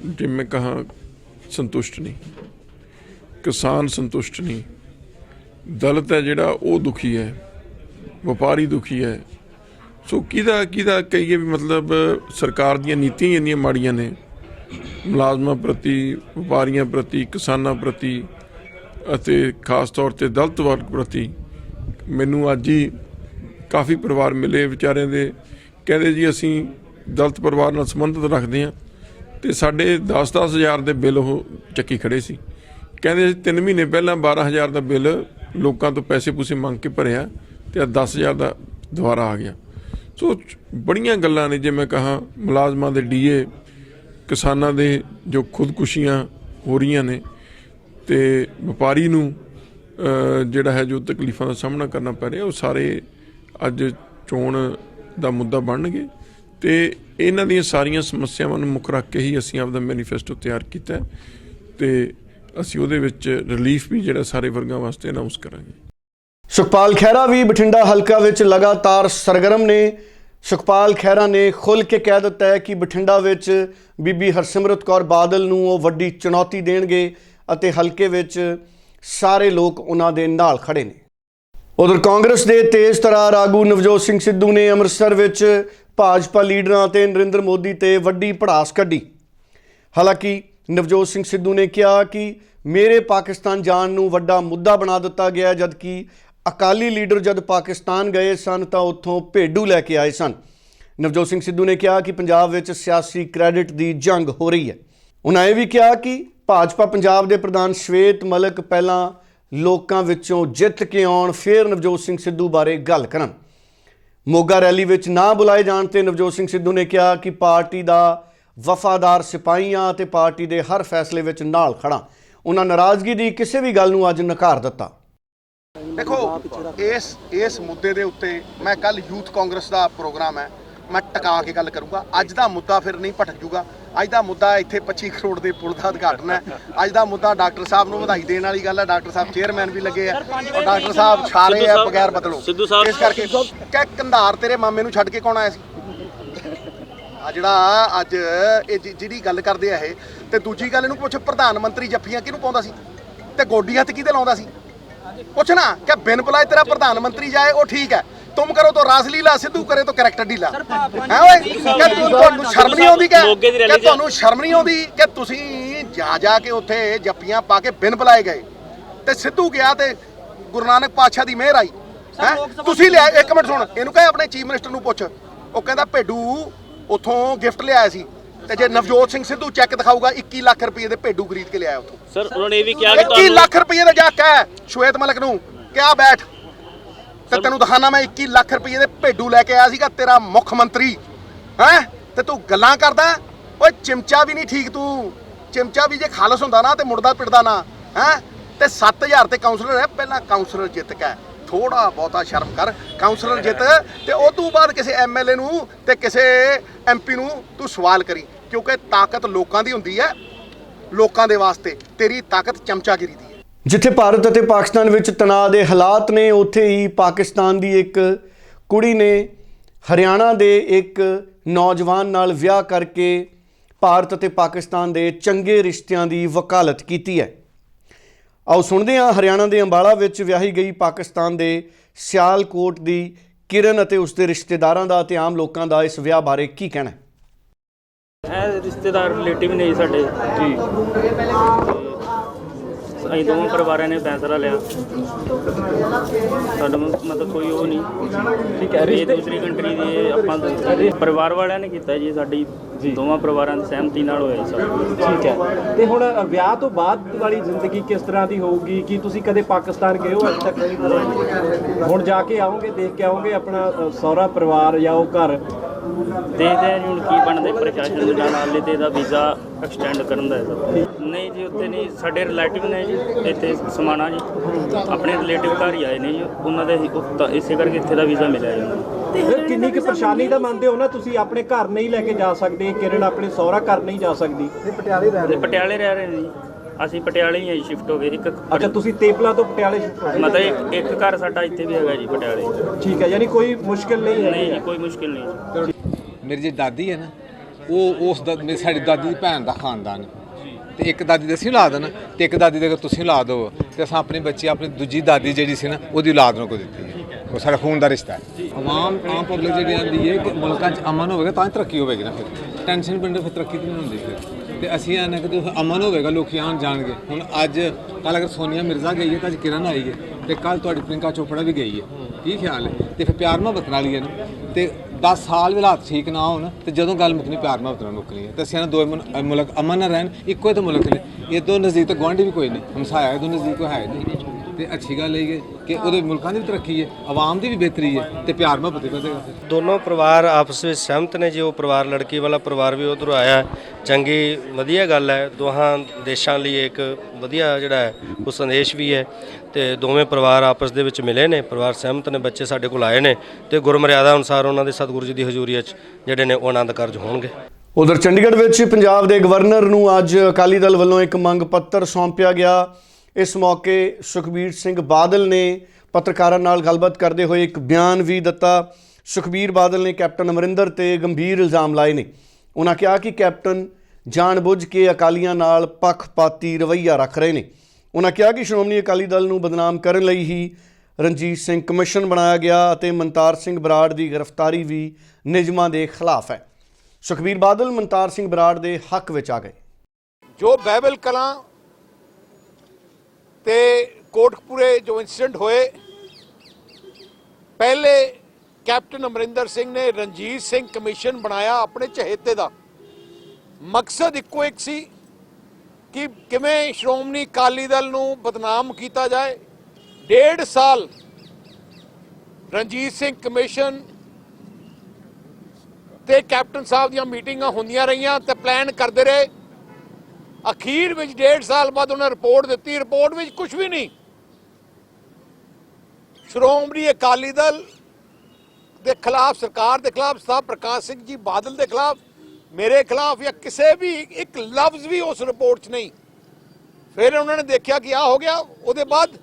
ਜਿਵੇਂ ਕਹਾ, ਸੰਤੁਸ਼ਟ ਨਹੀਂ। ਕਿਸਾਨ ਸੰਤੁਸ਼ਟ ਨਹੀਂ। ਦਲਤ ਹੈ ਜਿਹੜਾ, ਉਹ ਦੁਖੀ ਹੈ। ਵਪਾਰੀ ਦੁਖੀ ਹੈ। ਸੋ ਕਿਹਦਾ ਕਿਹਦਾ ਕਹੀਏ ਵੀ ਮਤਲਬ, ਸਰਕਾਰ ਦੀਆਂ ਨੀਤੀਆਂ ਇੰਨੀਆਂ ਮਾੜੀਆਂ ਨੇ। ਮੁਲਾਜ਼ਮਾਂ ਪ੍ਰਤੀ, ਵਪਾਰੀਆਂ ਪ੍ਰਤੀ, ਕਿਸਾਨਾਂ ਪ੍ਰਤੀ ਅਤੇ ਖਾਸ ਤੌਰ ਤੇ ਦਲਤ ਵਰਗ ਪ੍ਰਤੀ ਮੈਨੂੰ ਅੱਜ ਹੀ ਕਾਫੀ ਪਰਿਵਾਰ ਮਿਲੇ ਵਿਚਾਰਿਆਂ ਦੇ। ਕਹਿੰਦੇ ਜੀ, ਅਸੀਂ ਦਲਤ ਪਰਿਵਾਰ ਨਾਲ ਸੰਬੰਧਿਤ ਰੱਖਦੇ ਹਾਂ ਤੇ ਸਾਡੇ 10-10 ਹਜ਼ਾਰ ਦੇ ਬਿੱਲ ਉਹ ਚੱਕੀ ਖੜੇ ਸੀ। ਕਹਿੰਦੇ ਅਸੀਂ 3 ਮਹੀਨੇ ਪਹਿਲਾਂ 12000 ਦਾ ਬਿੱਲ ਲੋਕਾਂ ਤੋਂ ਪੈਸੇ ਪੂਸੇ ਮੰਗ ਕੇ ਭਰਿਆ ਤੇ ਆ 10000 ਦਾ ਦੁਬਾਰਾ ਆ ਗਿਆ। ਸੋ ਬੜੀਆਂ ਗੱਲਾਂ ਨੇ ਜੇ ਮੈਂ ਕਹਾ, ਮੁਲਾਜ਼ਮਾਂ ਦੇ ਡੀਏ, ਕਿਸਾਨਾਂ ਦੇ ਜੋ ਖੁਦਕੁਸ਼ੀਆਂ ਹੋ ਰਹੀਆਂ ਨੇ ਤੇ ਵਪਾਰੀ ਨੂੰ ਜਿਹੜਾ ਹੈ ਜੋ ਤਕਲੀਫਾਂ ਦਾ ਸਾਹਮਣਾ ਕਰਨਾ ਪੈ ਰਿਹਾ, ਉਹ ਸਾਰੇ ਅੱਜ ਚੋਣ ਦਾ ਮੁੱਦਾ ਬਣਨਗੇ। ਤੇ ਇਹਨਾਂ ਦੀਆਂ ਸਾਰੀਆਂ ਸਮੱਸਿਆਵਾਂ ਨੂੰ ਮੁੱਖ ਰੱਖ ਕੇ ਹੀ ਅਸੀਂ ਆਪਦਾ ਮੈਨੀਫੈਸਟੋ ਤਿਆਰ ਕੀਤਾ ਹੈ ਤੇ ਅਸੀਂ ਉਹਦੇ ਵਿੱਚ ਰਿਲੀਫ ਵੀ ਜਿਹੜਾ ਸਾਰੇ ਵਰਗਾਂ ਵਾਸਤੇ ਅਨਾਉਂਸ ਕਰਾਂਗੇ। ਸੁਖਪਾਲ ਖਹਿਰਾ ਵੀ ਬਠਿੰਡਾ ਹਲਕਾ ਵਿੱਚ ਲਗਾਤਾਰ ਸਰਗਰਮ ਨੇ। ਸੁਖਪਾਲ ਖਹਿਰਾ ਨੇ ਖੁੱਲ੍ਹ ਕੇ ਕਹਿ ਦਿੱਤਾ ਹੈ ਕਿ ਬਠਿੰਡਾ ਵਿੱਚ ਬੀਬੀ ਹਰਸਿਮਰਤ ਕੌਰ ਬਾਦਲ ਨੂੰ ਉਹ ਵੱਡੀ ਚੁਣੌਤੀ ਦੇਣਗੇ ਅਤੇ ਹਲਕੇ ਵਿੱਚ ਸਾਰੇ ਲੋਕ ਉਹਨਾਂ ਦੇ ਨਾਲ ਖੜੇ ਨੇ। ਉਧਰ ਕਾਂਗਰਸ ਦੇ ਤੇਜ਼ ਤਰਾਰ ਆਗੂ ਨਵਜੋਤ ਸਿੰਘ ਸਿੱਧੂ ਨੇ ਅੰਮ੍ਰਿਤਸਰ ਵਿੱਚ ਭਾਜਪਾ ਲੀਡਰਾਂ ਤੇ ਨਰਿੰਦਰ ਮੋਦੀ ਤੇ ਵੱਡੀ ਪੜਾਸ ਕੱਢੀ। ਹਾਲਾਂਕਿ ਨਵਜੋਤ ਸਿੰਘ ਸਿੱਧੂ ਨੇ ਕਿਹਾ ਕਿ ਮੇਰੇ ਪਾਕਿਸਤਾਨ ਜਾਣ ਨੂੰ ਵੱਡਾ ਮੁੱਦਾ ਬਣਾ ਦਿੱਤਾ ਗਿਆ ਜਦਕਿ ਅਕਾਲੀ ਲੀਡਰ ਜਦ ਪਾਕਿਸਤਾਨ ਗਏ ਸਨ ਤਾਂ ਉੱਥੋਂ ਭੇਡੂ ਲੈ ਕੇ ਆਏ ਸਨ। ਨਵਜੋਤ ਸਿੰਘ ਸਿੱਧੂ ਨੇ ਕਿਹਾ ਕਿ ਪੰਜਾਬ ਵਿੱਚ ਸਿਆਸੀ ਕ੍ਰੈਡਿਟ ਦੀ ਜੰਗ ਹੋ ਰਹੀ ਹੈ। ਉਹਨਾਂ ਇਹ ਵੀ ਕਿਹਾ ਕਿ ਭਾਜਪਾ ਪੰਜਾਬ ਦੇ ਪ੍ਰਧਾਨ ਸ਼ਵੇਤ ਮਲਕ ਪਹਿਲਾਂ ਲੋਕਾਂ ਵਿੱਚੋਂ ਜਿੱਤ ਕੇ ਆਉਣ, ਫਿਰ ਨਵਜੋਤ ਸਿੰਘ ਸਿੱਧੂ ਬਾਰੇ ਗੱਲ ਕਰਨ। ਮੋਗਾ ਰੈਲੀ ਵਿੱਚ ਨਾ ਬੁਲਾਏ ਜਾਣ ਤੇ ਨਵਜੋਤ ਸਿੰਘ ਸਿੱਧੂ ਨੇ ਕਿਹਾ ਕਿ ਪਾਰਟੀ ਦਾ ਵਫਾਦਾਰ ਸਿਪਾਹੀਆਂ ਅਤੇ ਪਾਰਟੀ ਦੇ ਹਰ ਫੈਸਲੇ ਵਿੱਚ ਨਾਲ ਖੜਾ ਉਹਨਾਂ ਨਾਰਾਜ਼ਗੀ ਦੀ ਕਿਸੇ ਵੀ ਗੱਲ ਨੂੰ ਅੱਜ ਨਕਾਰ ਦਿੱਤਾ। ਦੇਖੋ, ਇਸ ਇਸ ਮੁੱਦੇ ਦੇ ਉੱਤੇ ਮੈਂ ਕੱਲ ਯੂਥ ਕਾਂਗਰਸ ਦਾ ਪ੍ਰੋਗਰਾਮ ਹੈ। ਮੈਂ ਟਿਕਾ ਕੇ ਗੱਲ ਕਰੂੰਗਾ। ਅੱਜ ਦਾ ਮੁੱਦਾ ਫਿਰ ਨਹੀਂ ਭਟਕ ਜੂਗਾ। ਅੱਜ ਦਾ ਮੁੱਦਾ ਇੱਥੇ 25 ਕਰੋੜ ਦੇ ਪੁਲ ਦਾ ਉਦਘਾਟਨ ਹੈ। ਅੱਜ ਦਾ ਮੁੱਦਾ ਡਾਕਟਰ ਸਾਹਿਬ ਨੂੰ ਵਧਾਈ ਦੇਣ ਵਾਲੀ ਗੱਲ ਹੈ। ਡਾਕਟਰ ਸਾਹਿਬ ਚੇਅਰਮੈਨ ਵੀ ਲੱਗੇ ਆ। ਔਰ ਡਾਕਟਰ ਸਾਹਿਬ ਛਾਰੇ ਆ ਬਗੈਰ ਬਦਲੋ। ਇਸ ਕਰਕੇ ਕਿ ਕੰਧਾਰ ਤੇਰੇ ਮਾਮੇ ਨੂੰ ਛੱਡ ਕੇ ਕੌਣ ਆਇਆ ਸੀ? ਆ ਜਿਹੜਾ ਅੱਜ ਇਹ ਜਿਹੜੀ ਗੱਲ ਕਰਦੇ ਆ ਇਹ ਤੇ ਦੂਜੀ ਗੱਲ ਇਹਨੂੰ ਪੁੱਛ ਪ੍ਰਧਾਨ ਮੰਤਰੀ ਜੱਫੀਆਂ ਕਿਹਨੂੰ ਪਾਉਂਦਾ ਸੀ? ਤੇ ਗੋਡੀਆਂ ਤੇ ਕਿਹਦੇ ਲਾਉਂਦਾ ਸੀ? ਪੁੱਛ ਨਾ ਕਿ ਬਿਨ ਬੁਲਾਏ ਤੇਰਾ ਪ੍ਰਧਾਨ ਮੰਤਰੀ ਜਾਏ ਉਹ ਠੀਕ ਹੈ। ਤੁਮ ਕਰੋ ਤਾਂ ਰਾਸਲੀਲਾ ਸਿੱਧੂ ਕਰੇ ਤਾਂ ਕਰੈਕਟਰ ਢੀਲਾ ਹੈ ਓਏ ਕਿ ਤੁਹਾਨੂੰ ਸ਼ਰਮ ਨਹੀਂ ਆਉਂਦੀ ਕਿ ਕਿ ਤੁਹਾਨੂੰ ਸ਼ਰਮ ਨਹੀਂ ਆਉਂਦੀ ਕਿ ਤੁਸੀਂ ਜਾ ਜਾ ਕੇ ਉੱਥੇ ਜੱਫੀਆਂ ਪਾ ਕੇ ਬਿਨ ਬੁਲਾਏ ਗਏ ਤੇ ਸਿੱਧੂ ਗਿਆ ਤੇ ਗੁਰੂ ਨਾਨਕ ਪਾਤਸ਼ਾਹ ਦੀ ਮਿਹਰ ਆਈ ਹੈ ਤੁਸੀਂ ਲਿਆ ਇੱਕ ਮਿੰਟ ਸੁਣ ਇਹਨੂੰ ਕਹੇ ਆਪਣੇ ਚੀਫ ਮਿਨਿਸਟਰ ਨੂੰ ਪੁੱਛ ਉਹ ਕਹਿੰਦਾ ਭੇਡੂ ਉਥੋਂ ਗਿਫਟ ਲਿਆਇਆ ਸੀ ਤੇ ਜੇ ਨਵਜੋਤ ਸਿੰਘ ਸਿੱਧੂ ਚੈੱਕ ਦਿਖਾਊਗਾ 21 ਲੱਖ ਰੁਪਏ ਦੇ ਭੇਡੂ ਖਰੀਦ ਕੇ ਲਿਆਇਆ ਉੱਥੋਂ ਸਰ ਉਹਨਾਂ ਨੇ ਇਹ ਵੀ ਕਿਹਾ ਕਿ 21 ਤੁਹਾਨੂੰ ਲੱਖ ਰੁਪਏ ਦਾ ਜਾ ਕਹਿ ਸ਼ਵੇਤ ਮਲਕ ਨੂੰ ਕਿਆ ਬੈਠ ਤੇ ਤੈਨੂੰ ਦਿਖਾਣਾ ਮੈਂ 21 ਲੱਖ ਰੁਪਏ ਦੇ ਭੇਡੂ ਲੈ ਕੇ ਆਇਆ ਸੀਗਾ ਤੇਰਾ ਮੁੱਖ ਮੰਤਰੀ। ਹੈ? ਤੇ ਤੂੰ ਗੱਲਾਂ ਕਰਦਾ? ਹੈ? ਓਏ ਚਿਮਚਾ ਵੀ ਨਹੀਂ ਠੀਕ ਤੂੰ। ਚਿਮਚਾ ਵੀ ਜੇ ਖਾਲਸ ਹੁੰਦਾ ਨਾ ਤੇ ਮੁੜਦਾ ਪਿੜਦਾ ਨਾ। ਹੈ? ਤੇ 7000 ਤੇ ਕਾਉਂਸਲਰ ਹੈ, ਪਹਿਲਾਂ ਕਾਉਂਸਲਰ ਜਿੱਤ ਕੇ। ਥੋੜਾ ਬਹੁਤਾ ਸ਼ਰਮ ਕਰ ਕਾਉਂਸਲਰ ਜਿੱਤ ਤੇ ਉਹ ਤੋਂ ਬਾਅਦ ਕਿਸੇ ਐਮਐਲਏ ਨੂੰ ਤੇ ਕਿਸੇ ਐਮਪੀ ਨੂੰ ਤੂੰ ਸਵਾਲ ਕਰੀ। ਕਿਉਂਕਿ ਤਾਕਤ ਲੋਕਾਂ ਦੀ ਹੁੰਦੀ ਹੈ, ਲੋਕਾਂ ਦੇ ਵਾਸਤੇ। ਤੇਰੀ ਤਾਕਤ ਚਮਚਾਗਿਰੀ ਦੀ ਜਿੱਥੇ ਭਾਰਤ ਅਤੇ ਪਾਕਿਸਤਾਨ ਵਿੱਚ ਤਣਾਅ ਦੇ ਹਾਲਾਤ ਨੇ ਉੱਥੇ ਹੀ ਪਾਕਿਸਤਾਨ ਦੀ ਇੱਕ ਕੁੜੀ ਨੇ ਹਰਿਆਣਾ ਦੇ ਇੱਕ ਨੌਜਵਾਨ ਨਾਲ ਵਿਆਹ ਕਰਕੇ ਭਾਰਤ ਅਤੇ ਪਾਕਿਸਤਾਨ ਦੇ ਚੰਗੇ ਰਿਸ਼ਤਿਆਂ ਦੀ ਵਕਾਲਤ ਕੀਤੀ ਹੈ। ਆਓ ਸੁਣਦੇ ਹਾਂ ਹਰਿਆਣਾ ਦੇ ਅੰਬਾਲਾ ਵਿੱਚ ਵਿਆਹੀ ਗਈ ਪਾਕਿਸਤਾਨ ਦੇ ਸਿਆਲਕੋਟ ਦੀ ਕਿਰਨ ਅਤੇ ਉਸ ਦੇ ਰਿਸ਼ਤੇਦਾਰਾਂ ਦਾ ਤੇ ਆਮ ਲੋਕਾਂ ਦਾ ਇਸ ਵਿਆਹ ਬਾਰੇ ਕੀ ਕਹਿਣਾ ਹੈ? ਇਹ ਰਿਸ਼ਤੇਦਾਰ ਰਿਲੇਟਿਵ ਨੇ ਜੀ ਸਾਡੇ। ਜੀ। ਅਸੀਂ ਦੋਵਾਂ ਪਰਿਵਾਰਾਂ ਨੇ ਫੈਸਲਾ ਲਿਆ। ਸਾਡਾ ਮ- ਮਤਲਬ ਕੋਈ ਉਹ ਨਹੀਂ। ਠੀਕ ਹੈ ਇਹ ਦੂਸਰੀ ਕੰਟਰੀ ਦੇ ਆਪਾਂ ਪਰਿਵਾਰ ਵਾਲਿਆਂ ਨੇ ਕੀਤਾ ਜੀ ਸਾਡੀ ਦੋਵਾਂ ਪਰਿਵਾਰਾਂ ਦੀ ਸਹਿਮਤੀ ਨਾਲ ਹੋਇਆ ਸਭ। ਠੀਕ ਹੈ। ਤੇ ਹੁਣ ਵਿਆਹ ਤੋਂ ਬਾਅਦ ਵਾਲੀ ਜ਼ਿੰਦਗੀ ਕਿਸ ਤਰ੍ਹਾਂ ਦੀ ਹੋਊਗੀ? ਕੀ ਤੁਸੀਂ ਕਦੇ ਪਾਕਿਸਤਾਨ ਗਏ ਹੋ ਅੱਜ ਤੱਕ? ਹੁਣ ਜਾ ਕੇ ਆਓਗੇ ਦੇਖ ਕੇ ਆਓਗੇ ਆਪਣਾ ਸਹੁਰਾ ਪਰਿਵਾਰ ਜਾਂ ਉਹ ਘਰ? ਦੇਖਦੇ ਹਾਂ ਜੀ ਹੁਣ ਕੀ ਬਣਦਾ ਪ੍ਰਸ਼ਾਸਨ ਦੇ ਨਾਲ ਹਾਲੇ ਤੇ ਇਹਦਾ ਵੀਜ਼ਾ ਐਕਸਟੈਂਡ ਕਰਨ ਦਾ ਹੈ ਨਹੀਂ ਜੀ ਉੱਥੇ ਨਹੀਂ। ਸਾਡੇ ਰਿਲੇਟਿਵ ਨੇ ਜੀ ਇੱਥੇ ਸਮਾਣਾ ਜੀ। ਆਪਣੇ ਰਿਲੇਟਿਵ ਘਰ ਹੀ ਆਏ ਨੇ ਜੀ। ਉਹਨਾਂ ਦੇ ਇਸੇ ਕਰਕੇ ਇੱਥੇ ਦਾ ਵੀਜ਼ਾ ਮਿਲਿਆ ਜੀ। ਫਿਰ ਕਿੰਨੀ ਕੁ ਪਰੇਸ਼ਾਨੀ ਦਾ ਮੰਨਦੇ ਹੋ ਨਾ ਤੁਸੀਂ ਆਪਣੇ ਘਰ ਨਹੀਂ ਲੈ ਕੇ ਜਾ ਸਕਦੇ ਕਿਰਨ ਆਪਣੇ ਸਹੁਰਾ ਘਰ ਨਹੀਂ ਜਾ ਸਕਦੀ। ਤੇ ਪਟਿਆਲੇ ਰਹਿ ਰਹੇ ਨੇ। ਜੀ। ਅਸੀਂ ਪਟਿਆਲੇ ਹੀ ਸ਼ਿਫਟ ਹੋ ਗਏ। ਇੱਕ ਅੱਛਾ ਤੁਸੀਂ ਤੇਪਲਾ ਤੋਂ ਪਟਿਆਲੇ shift ਹੋ ਗਏ। ਮਤਲਬ ਇੱਕ ਇੱਕ ਘਰ ਸਾਡਾ ਇੱਥੇ ਵੀ ਹੈਗਾ ਜੀ ਪਟਿਆਲੇ। ਠੀਕ ਹੈ ਯਾਨੀ ਕੋਈ ਮੁਸ਼ਕਿਲ ਨਹੀਂ ਹੈ। ਨਹੀਂ ਜੀ ਕੋਈ ਮੁਸ਼ਕਿਲ ਨਹੀਂ ਜੀ। ਮੇਰੀ ਜਿਹੜੀ ਦਾਦੀ ਹੈ ਨਾ ਉਹ ਉਸ ਦਾ ਮੇਰੀ ਸਾਡੀ ਦਾਦੀ ਦੀ ਭੈਣ ਦਾ ਖਾਨਦਾਨ। ਹੈ। ਤੇ ਇੱਕ ਦਾਦੀ ਦੇ ਅਸੀਂ ਔਲਾਦ ਨਾ ਤੇ ਇੱਕ ਦਾਦੀ ਦੇ ਅਗਰ ਤੁਸੀਂ ਔਲਾਦ ਹੋ ਤੇ ਅਸਾਂ ਆਪਣੇ ਬੱਚੇ ਆਪਣੀ ਦੂਜੀ ਦਾਦੀ ਜਿਹੜੀ ਸੀ ਨਾ ਉਹਦੀ ਔਲਾਦ ਨੂੰ ਕੋ ਦਿੱਤੀ ਹੈ ਉਹ ਸਾਡਾ ਖੂਨ ਦਾ ਰਿਸ਼ਤਾ ਹੈ। ਆਵਾਮ ਆਮ ਪਬਲਿਕ ਜਿਹੜੀ ਆਂਦੀ ਹੈ ਕਿ ਮੁਲਕਾਂ 'ਚ ਅਮਨ ਹੋਵੇਗਾ ਤਾਂ ਹੀ ਤਰੱਕੀ ਹੋਵੇਗੀ ਨਾ ਫਿਰ। ਟੈਨਸ਼ਨ ਪਿੰਡ ਫਿਰ ਤਰੱਕੀ ਨਹੀਂ ਹੁੰਦੀ ਫਿਰ? ਤੇ ਅਸੀਂ ਆਨੇ ਕਿ ਅਮਨ ਹੋਵੇਗਾ, ਲੋਕੀ ਆਣ ਜਾਣਗੇ। ਹੁਣ ਅੱਜ ਕੱਲ ਅਗਰ ਸੋਨੀਆ ਮਿਰਜ਼ਾ ਗਈ ਹੈ ਤਾਂ ਅੱਜ ਕਿਰਨ ਆਈ ਹੈ ਤੇ ਕੱਲ ਤੁਹਾਡੀ ਪ੍ਰਿੰਕਾ ਚੋਪੜਾ ਵੀ ਗਈ ਹੈ ਕੀ ਖਿਆਲ ਹੈ ਤੇ ਫਿਰ ਪਿਆਰ ਮੁਹੱਬਤ ਨਾਲ ਹੀ ਹੈ ਨਾ। ਤੇ 10 ਸਾਲ ਵੀ ਹਾਲਾਤ ਠੀਕ ਨਾ ਹੋਣ ਤੇ ਜਦੋਂ ਗੱਲ ਮੁੱਕਣੀ, ਪਿਆਰ ਮੁਹੱਬਤ ਨਾਲ ਮੁੱਕਣੀ ਹੈ ਤੇ ਅਸੀਂ ਦੋ ਮੁਲਕ ਅਮਨ ਨਾਲ ਰਹਿਣ, ਇੱਕੋ ਹੀ ਤਾਂ ਮੁਲਕ ਨੇ। ਇਹ ਦੋ ਨਜ਼ਦੀਕ ਤਾਂ ਗੁਆਂਢੀ ਵੀ ਕੋਈ ਨਹੀਂ। ਹਮਸਾਇਆ, ਇਹ ਨਜ਼ਦੀਕ ਕੋਈ ਹੈ ਨਹੀਂ। ਤੇ ਅੱਛੀ ਗੱਲ ਇਹ ਹੈ ਕਿ ਉਹਦੇ ਮੁਲਕਾਂ ਦੀ ਵੀ ਤਰੱਕੀ ਹੈ ਆਵਾਮ ਦੀ ਵੀ ਬਿਹਤਰੀ ਹੈ ਤੇ ਪਿਆਰ ਮੁਹੱਬਤ ਵਧੇਗਾ ਦੋਨੋਂ ਪਰਿਵਾਰ ਆਪਸ ਵਿੱਚ ਸਹਿਮਤ ਨੇ ਜੀ ਉਹ ਪਰਿਵਾਰ ਲੜਕੀ ਵਾਲਾ ਪਰਿਵਾਰ ਵੀ ਉਧਰੋਂ ਆਇਆ। ਚੰਗੀ ਵਧੀਆ ਗੱਲ ਹੈ। ਦੋਹਾਂ ਦੇਸ਼ਾਂ ਲਈ ਇੱਕ ਵਧੀਆ ਜਿਹੜਾ ਹੈ ਉਹ ਸੰਦੇਸ਼ ਵੀ ਹੈ ਤੇ ਦੋਵੇਂ ਪਰਿਵਾਰ ਆਪਸ ਦੇ ਵਿੱਚ ਮਿਲੇ ਨੇ ਪਰਿਵਾਰ ਸਹਿਮਤ ਨੇ ਬੱਚੇ ਸਾਡੇ ਕੋਲ ਆਏ ਨੇ ਤੇ ਗੁਰਮਰਿਆਦਾ ਅਨੁਸਾਰ ਉਹਨਾਂ ਦੇ ਸਤਿਗੁਰੂ ਜੀ ਦੀ ਹਜ਼ੂਰੀ ਵਿੱਚ ਜਿਹੜੇ ਨੇ ਉਹ ਆਨੰਦ ਕਾਰਜ ਹੋਣਗੇ। ਉਧਰ ਚੰਡੀਗੜ੍ਹ ਵਿੱਚ ਪੰਜਾਬ ਦੇ ਗਵਰਨਰ ਨੂੰ ਅੱਜ ਅਕਾਲੀ ਦਲ ਵੱਲੋਂ ਇੱਕ ਮੰਗ ਪੱਤਰ ਸੌਂਪਿਆ ਗਿਆ। ਇਸ ਮੌਕੇ ਸੁਖਬੀਰ ਸਿੰਘ ਬਾਦਲ ਨੇ ਪੱਤਰਕਾਰਾਂ ਨਾਲ ਗੱਲਬਾਤ ਕਰਦੇ ਹੋਏ ਇੱਕ ਬਿਆਨ ਵੀ ਦਿੱਤਾ। ਸੁਖਬੀਰ ਬਾਦਲ ਨੇ ਕੈਪਟਨ ਅਮਰਿੰਦਰ ਤੇ ਗੰਭੀਰ ਇਲਜ਼ਾਮ ਲਾਏ ਨੇ। ਉਹਨਾਂ ਕਿਹਾ ਕਿ ਕੈਪਟਨ ਜਾਣਬੁੱਝ ਕੇ ਅਕਾਲੀਆਂ ਨਾਲ ਪੱਖਪਾਤੀ ਰਵੱਈਆ ਰੱਖ ਰਹੇ ਨੇ। ਉਹਨਾਂ ਕਿਹਾ ਕਿ ਸ਼੍ਰੋਮਣੀ ਅਕਾਲੀ ਦਲ ਨੂੰ ਬਦਨਾਮ ਕਰਨ ਲਈ ਹੀ ਰਣਜੀਤ ਸਿੰਘ ਕਮਿਸ਼ਨ ਬਣਾਇਆ ਗਿਆ ਅਤੇ ਮਨਤਾਰ ਸਿੰਘ ਬਰਾੜ ਦੀ ਗ੍ਰਿਫਤਾਰੀ ਵੀ ਨਿਯਮਾਂ ਦੇ ਖਿਲਾਫ ਹੈ। ਸੁਖਬੀਰ ਬਾਦਲ ਮਨਤਾਰ ਸਿੰਘ ਬਰਾੜ ਦੇ ਹੱਕ ਵਿੱਚ ਆ ਗਏ। ਜੋ ਬਾਈਬਲ ਕਲਾਂ ਤੇ ਕੋਟਕਪੂਰੇ ਜੋ ਇਨਸੀਡੈਂਟ ਹੋਏ, ਪਹਿਲੇ ਕੈਪਟਨ ਅਮਰਿੰਦਰ ਸਿੰਘ ਨੇ ਰਣਜੀਤ ਸਿੰਘ ਕਮਿਸ਼ਨ ਬਣਾਇਆ ਆਪਣੇ ਚਹੇਤੇ ਦਾ। ਮਕਸਦ ਇੱਕੋ ਇੱਕ ਸੀ ਕਿ ਕਿਵੇਂ ਸ਼੍ਰੋਮਣੀ ਅਕਾਲੀ ਦਲ ਨੂੰ ਬਦਨਾਮ ਕੀਤਾ ਜਾਏ। ਡੇਢ ਸਾਲ ਰਣਜੀਤ ਸਿੰਘ ਕਮਿਸ਼ਨ ਤੇ ਕੈਪਟਨ ਸਾਹਿਬ ਦੀਆਂ ਮੀਟਿੰਗਾਂ ਹੁੰਦੀਆਂ ਰਹੀਆਂ ਤੇ ਪਲਾਨ ਕਰਦੇ ਰਹੇ। ਅਖੀਰ ਵਿੱਚ ਡੇਢ ਸਾਲ ਬਾਅਦ ਉਹਨਾਂ ਰਿਪੋਰਟ ਦਿੱਤੀ, ਰਿਪੋਰਟ ਵਿੱਚ ਕੁਝ ਵੀ ਨਹੀਂ। ਸ਼੍ਰੋਮਣੀ ਅਕਾਲੀ ਦਲ ਦੇ ਖਿਲਾਫ, ਸਰਕਾਰ ਦੇ ਖਿਲਾਫ ਸਾਹਿਬ ਪ੍ਰਕਾਸ਼ ਸਿੰਘ ਜੀ ਬਾਦਲ ਦੇ ਖਿਲਾਫ, ਮੇਰੇ ਖਿਲਾਫ ਜਾਂ ਕਿਸੇ ਵੀ ਇੱਕ ਲਫ਼ਜ਼ ਵੀ ਉਸ ਰਿਪੋਰਟ 'ਚ ਨਹੀਂ। ਫਿਰ ਉਹਨਾਂ ਨੇ ਦੇਖਿਆ ਕਿ ਆ ਹੋ ਗਿਆ, ਉਹਦੇ ਬਾਅਦ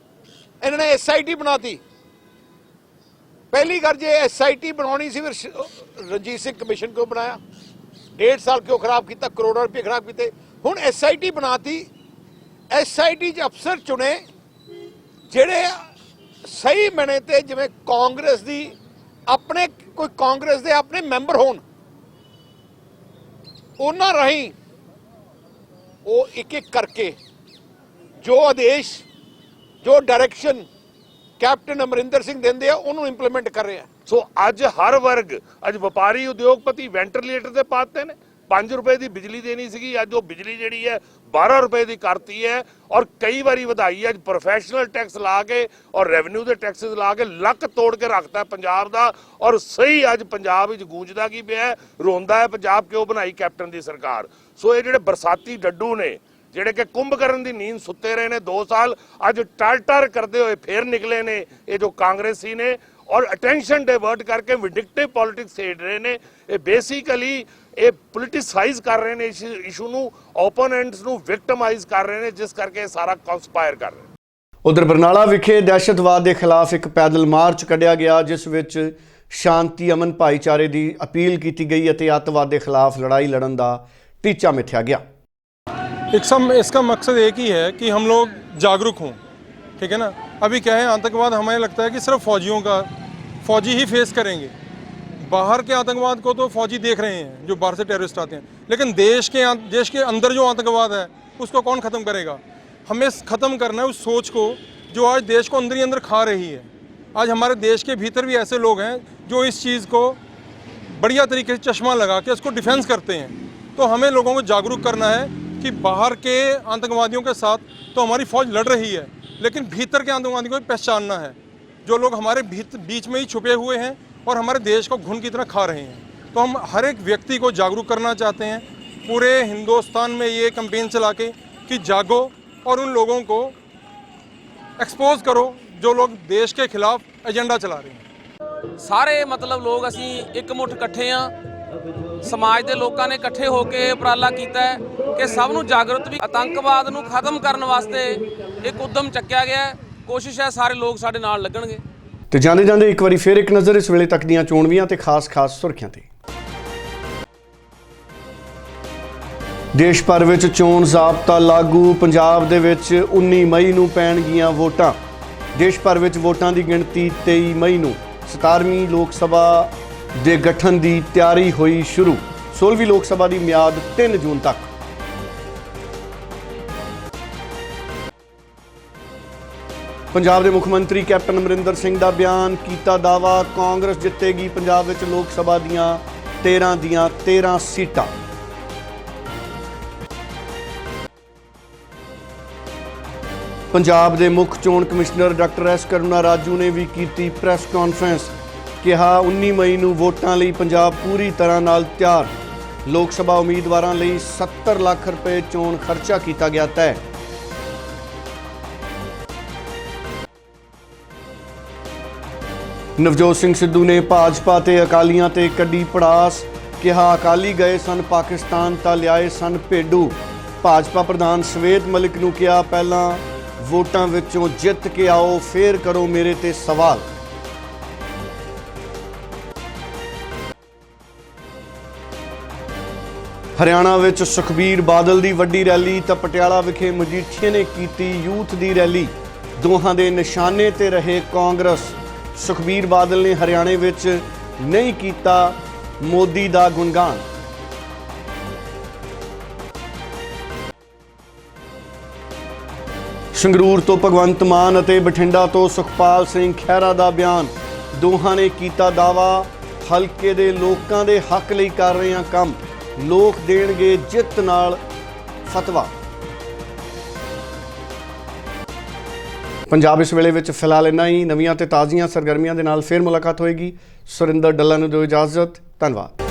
ਇਹਨਾਂ ਨੇ ਐਸਆਈਟੀ ਬਣਾਤੀ। ਪਹਿਲੀ ਗੱਲ ਜੇ ਐਸਆਈਟੀ ਬਣਾਉਣੀ ਸੀ, ਫਿਰ ਰਣਜੀਤ ਸਿੰਘ ਕਮਿਸ਼ਨ ਕਿਉਂ ਬਣਾਇਆ? ਡੇਢ ਸਾਲ ਕਿਉਂ ਖਰਾਬ ਕੀਤਾ? ਕਰੋੜਾਂ ਰੁਪਏ ਖਰਾਬ ਕੀਤੇ। ਹੁਣ ਐਸਆਈਟੀ ਬਣਾਤੀ। ਐਸਆਈਟੀ 'ਚ ਅਫਸਰ ਚੁਣੇ, ਜਿਹੜੇ ਸਹੀ ਮਣੇ ਤੇ ਜਿਵੇਂ ਕਾਂਗਰਸ ਦੀ, ਆਪਣੇ ਕੋਈ ਕਾਂਗਰਸ ਦੇ ਆਪਣੇ ਮੈਂਬਰ ਹੋਣ, ਉਹਨਾਂ ਰਾਹੀਂ ਉਹ ਇੱਕ ਇੱਕ ਕਰਕੇ ਜੋ ਆਦੇਸ਼, ਜੋ ਡਾਇਰੈਕਸ਼ਨ ਕੈਪਟਨ ਅਮਰਿੰਦਰ ਸਿੰਘ ਦਿੰਦੇ ਆ, ਉਹਨੂੰ ਇੰਪਲੀਮੈਂਟ ਕਰ ਰਿਹਾ। ਸੋ ਅੱਜ ਹਰ ਵਰਗ, ਅੱਜ ਵਪਾਰੀ ਉਦਯੋਗਪਤੀ ਵੈਂਟੀਲੇਟਰ ਤੇ ਪਾਤੇ ਨੇ। 5 ਰੁਪਏ ਦੀ ਬਿਜਲੀ ਦੇਣੀ ਸੀਗੀ, ਅੱਜ ਉਹ ਬਿਜਲੀ ਜਿਹੜੀ ਹੈ 12 ਰੁਪਏ ਦੀ ਕਰਤੀ ਹੈ ਔਰ ਕਈ ਵਾਰੀ ਵਧਾਈ ਅੱਜ ਪ੍ਰੋਫੈਸ਼ਨਲ ਟੈਕਸ ਲਾ ਕੇ ਔਰ ਰੈਵਨਿਊ ਦੇ ਟੈਕਸਸ ਲਾ ਕੇ ਲੱਕ ਤੋੜ ਕੇ ਰੱਖਤਾ ਪੰਜਾਬ ਦਾ ਔਰ ਸਹੀ ਅੱਜ ਪੰਜਾਬ ਵਿੱਚ ਗੂੰਜਦਾ ਕੀ ਪਿਆ ਰੋਂਦਾ ਹੈ ਪੰਜਾਬ ਕਿਉਂ ਬਣਾਈ ਕੈਪਟਨ ਦੀ ਸਰਕਾਰ। ਸੋ ਇਹ ਜਿਹੜੇ ਬਰਸਾਤੀ ਡੱਡੂ ਨੇ, ਜਿਹੜੇ ਕਿ ਕੁੰਭਕਰਨ ਦੀ ਨੀਂਦ ਸੁੱਤੇ ਰਹੇ ਨੇ 2 ਸਾਲ, ਅੱਜ ਟਰ ਟਰ ਕਰਦੇ ਹੋਏ ਫੇਰ ਨਿਕਲੇ ਨੇ ਇਹ ਜੋ ਕਾਂਗਰਸੀ ਨੇ ਔਰ ਅਟੈਂਸ਼ਨ ਡਾਇਵਰਟ ਕਰਕੇ ਵਿਡਿਕਟਿਵ ਪੋਲਿਟਿਕਸ ਖੇਡ ਰਹੇ ਨੇ ਇਹ ਬੇਸਿਕਲੀ ਇਹ ਪੋਲਿਟਿਸਾਈਜ਼ ਕਰ ਰਹੇ ਨੇ ਇਸ ਇਸ਼ੂ ਨੂੰ ਓਪੋਨੈਂਟਸ ਨੂੰ ਵਿਕਟਮਾਈਜ਼ ਕਰ ਰਹੇ ਨੇ ਜਿਸ ਕਰਕੇ ਇਹ ਸਾਰਾ ਕਨਸਪਾਇਰ ਕਰ ਰਹੇ ਨੇ ਉਧਰ ਬਰਨਾਲਾ ਵਿਖੇ ਦਹਿਸ਼ਤਵਾਦ ਦੇ ਖਿਲਾਫ ਇੱਕ ਪੈਦਲ ਮਾਰਚ ਕੱਢਿਆ ਗਿਆ ਜਿਸ ਵਿੱਚ ਸ਼ਾਂਤੀ ਅਮਨ ਭਾਈਚਾਰੇ ਦੀ ਅਪੀਲ ਕੀਤੀ ਗਈ ਅਤੇ ਅੱਤਵਾਦ ਦੇ ਖਿਲਾਫ ਲੜਾਈ ਲੜਨ ਦਾ ਟੀਚਾ ਮਿਥਿਆ ਗਿਆ एक सम इसका मकसद एक ही है कि हम लोग जागरूक हों ठीक है ना अभी क्या है, आतंकवाद हमें लगता है कि सिर्फ़ फौजियों का, फौजी ही फेस करेंगे। बाहर के आतंकवाद को तो फौजी देख रहे हैं, जो बाहर से टेररिस्ट आते हैं। लेकिन देश के देश के अंदर जो आतंकवाद है, उसको कौन ख़त्म करेगा? हमें ख़त्म करना है उस सोच को, जो आज देश को अंदर ही अंदर खा रही है। आज हमारे देश के भीतर भी ऐसे लोग हैं, जो इस चीज़ को बढ़िया तरीके से चश्मा लगा के उसको डिफेंस करते हैं। तो हमें लोगों को जागरूक करना है कि बाहर के आतंकवादियों के साथ तो हमारी फौज लड़ रही है। लेकिन भीतर के आतंकवादियों को भी पहचानना है जो लोग हमारे भीत बीच में ही छुपे हुए हैं और हमारे देश को घुन की तरह खा रहे हैं तो हम हर एक व्यक्ति को जागरूक करना चाहते हैं पूरे हिंदुस्तान में ये कैंपेन चला के कि जागो और उन लोगों को एक्सपोज करो जो लोग देश के खिलाफ एजेंडा चला रहे हैं ਸਾਰੇ ਮਤਲਬ ਲੋਕ ਅਸੀਂ ਇੱਕ ਮੁੱਠ ਇਕੱਠੇ ਆ ਸਮਾਜ ਦੇ ਲੋਕਾਂ ਨੇ ਇਕੱਠੇ ਹੋ ਕੇ ਇਹ ਉਪਰਾਲਾ ਕੀਤਾ ਹੈ ਕਿ ਸਭ ਨੂੰ ਜਾਗਰੂਕ ਵੀ ਆਤੰਕਵਾਦ ਨੂੰ ਖਤਮ ਕਰਨ ਵਾਸਤੇ ਇੱਕ ਉਦਮ ਚੱਕਿਆ ਗਿਆ ਹੈ। ਕੋਸ਼ਿਸ਼ ਹੈ ਸਾਰੇ ਲੋਕ ਸਾਡੇ ਨਾਲ ਲੱਗਣਗੇ। ਤੇ ਜਾਂਦੇ ਜਾਂਦੇ ਇੱਕ ਵਾਰੀ ਫੇਰ ਇੱਕ ਨਜ਼ਰ ਇਸ ਵੇਲੇ ਤੱਕ ਦੀਆਂ ਚੋਣਵੀਆਂ ਤੇ ਖਾਸ-ਖਾਸ ਸੁਰਖੀਆਂ ਤੇ। ਦੇਸ਼ ਭਰ ਵਿੱਚ ਚੋਣ ਜ਼ਾਬਤਾ ਲਾਗੂ, ਪੰਜਾਬ ਦੇ ਵਿੱਚ 19 ਮਈ ਨੂੰ ਪੈਣਗੀਆਂ ਵੋਟਾਂ। ਦੇਸ਼ ਭਰ ਵਿੱਚ ਵੋਟਾਂ ਦੀ ਗਿਣਤੀ 23 ਮਈ ਨੂੰ। 17ਵੀਂ ਲੋਕ ਸਭਾ ਦੇ ਗਠਨ ਦੀ ਤਿਆਰੀ ਹੋਈ ਸ਼ੁਰੂ। 16ਵੀਂ ਲੋਕ ਸਭਾ ਦੀ ਮਿਆਦ 3 ਜੂਨ ਤੱਕ। ਪੰਜਾਬ ਦੇ ਮੁੱਖ ਮੰਤਰੀ ਕੈਪਟਨ ਅਮਰਿੰਦਰ ਸਿੰਘ ਦਾ ਬਿਆਨ, ਕੀਤਾ ਦਾਵਾ ਕਾਂਗਰਸ ਜਿੱਤੇਗੀ ਪੰਜਾਬ ਵਿੱਚ ਲੋਕ ਸਭਾ ਦੀਆਂ 13 ਦੀਆਂ 13 ਸੀਟਾਂ। ਪੰਜਾਬ ਦੇ ਮੁੱਖ ਚੋਣ commissioner doctor S Karuna Raju ਨੇ ਵੀ ਕੀਤੀ ਪ੍ਰੈਸ ਕਾਨਫਰੰਸ। ਕਿਹਾ 19 ਮਈ ਨੂੰ ਵੋਟਾਂ ਲਈ ਪੰਜਾਬ ਪੂਰੀ ਤਰ੍ਹਾਂ ਨਾਲ ਤਿਆਰ। ਲੋਕ ਸਭਾ ਉਮੀਦਵਾਰਾਂ ਲਈ 70 ਲੱਖ ਰੁਪਏ ਚੋਣ ਖਰਚਾ ਕੀਤਾ ਗਿਆ ਤੈਅ। ਨਵਜੋਤ ਸਿੰਘ ਸਿੱਧੂ ਨੇ ਭਾਜਪਾ ਤੇ ਅਕਾਲੀਆਂ ਤੇ ਕੱਢੀ ਪੜਾਸ। ਕਿਹਾ, ਅਕਾਲੀ ਗਏ ਸਨ, ਪਾਕਿਸਤਾਨ ਤਾਂ ਲਿਆਏ ਸਨ ਭੇਡੂ। ਭਾਜਪਾ ਪ੍ਰਧਾਨ ਸਵੇਦ ਮਲਿਕ ਨੂੰ ਕਿਹਾ, ਪਹਿਲਾਂ ਵੋਟਾਂ ਵਿੱਚੋਂ ਜਿੱਤ ਕੇ ਆਓ, ਫੇਰ ਕਰੋ ਮੇਰੇ ਤੇ ਸਵਾਲ। ਹਰਿਆਣਾ ਵਿੱਚ ਸੁਖਬੀਰ ਬਾਦਲ ਦੀ ਵੱਡੀ ਰੈਲੀ, ਤਾਂ ਪਟਿਆਲਾ ਵਿਖੇ ਮਜੀਠੀਏ ਨੇ ਕੀਤੀ ਯੂਥ ਦੀ ਰੈਲੀ। ਦੋਹਾਂ ਦੇ ਨਿਸ਼ਾਨੇ ਤੇ ਰਹੇ ਕਾਂਗਰਸ। ਸੁਖਬੀਰ ਬਾਦਲ ਨੇ ਹਰਿਆਣੇ ਵਿੱਚ ਨਹੀਂ ਕੀਤਾ ਮੋਦੀ ਦਾ ਗੁਣਗਾਨ। ਸੰਗਰੂਰ ਤੋਂ ਭਗਵੰਤ ਮਾਨ ਅਤੇ ਬਠਿੰਡਾ ਤੋਂ ਸੁਖਪਾਲ ਸਿੰਘ ਖਹਿਰਾ ਦਾ ਬਿਆਨ। ਦੋਹਾਂ ਨੇ ਕੀਤਾ ਦਾਵਾ ਹਲਕੇ ਦੇ ਲੋਕਾਂ ਦੇ ਹੱਕ ਲਈ ਕਰ ਰਹੇ ਹਾਂ ਕੰਮ। ਲੋਕ ਦੇਣਗੇ ਜਿੱਤ ਨਾਲ ਫਤਵਾ ਪੰਜਾਬ ਇਸ ਵੇਲੇ ਵਿੱਚ ਫਿਲਹਾਲ ਇੰਨਾ ਹੀ। ਨਵੀਆਂ ਤੇ ਤਾਜ਼ੀਆਂ ਸਰਗਰਮੀਆਂ ਦੇ ਨਾਲ ਫੇਰ ਮੁਲਾਕਾਤ ਹੋਏਗੀ। ਸੁਰਿੰਦਰ ਡੱਲਾ ਨੂੰ ਦਿਓ ਇਜਾਜ਼ਤ। ਧੰਨਵਾਦ।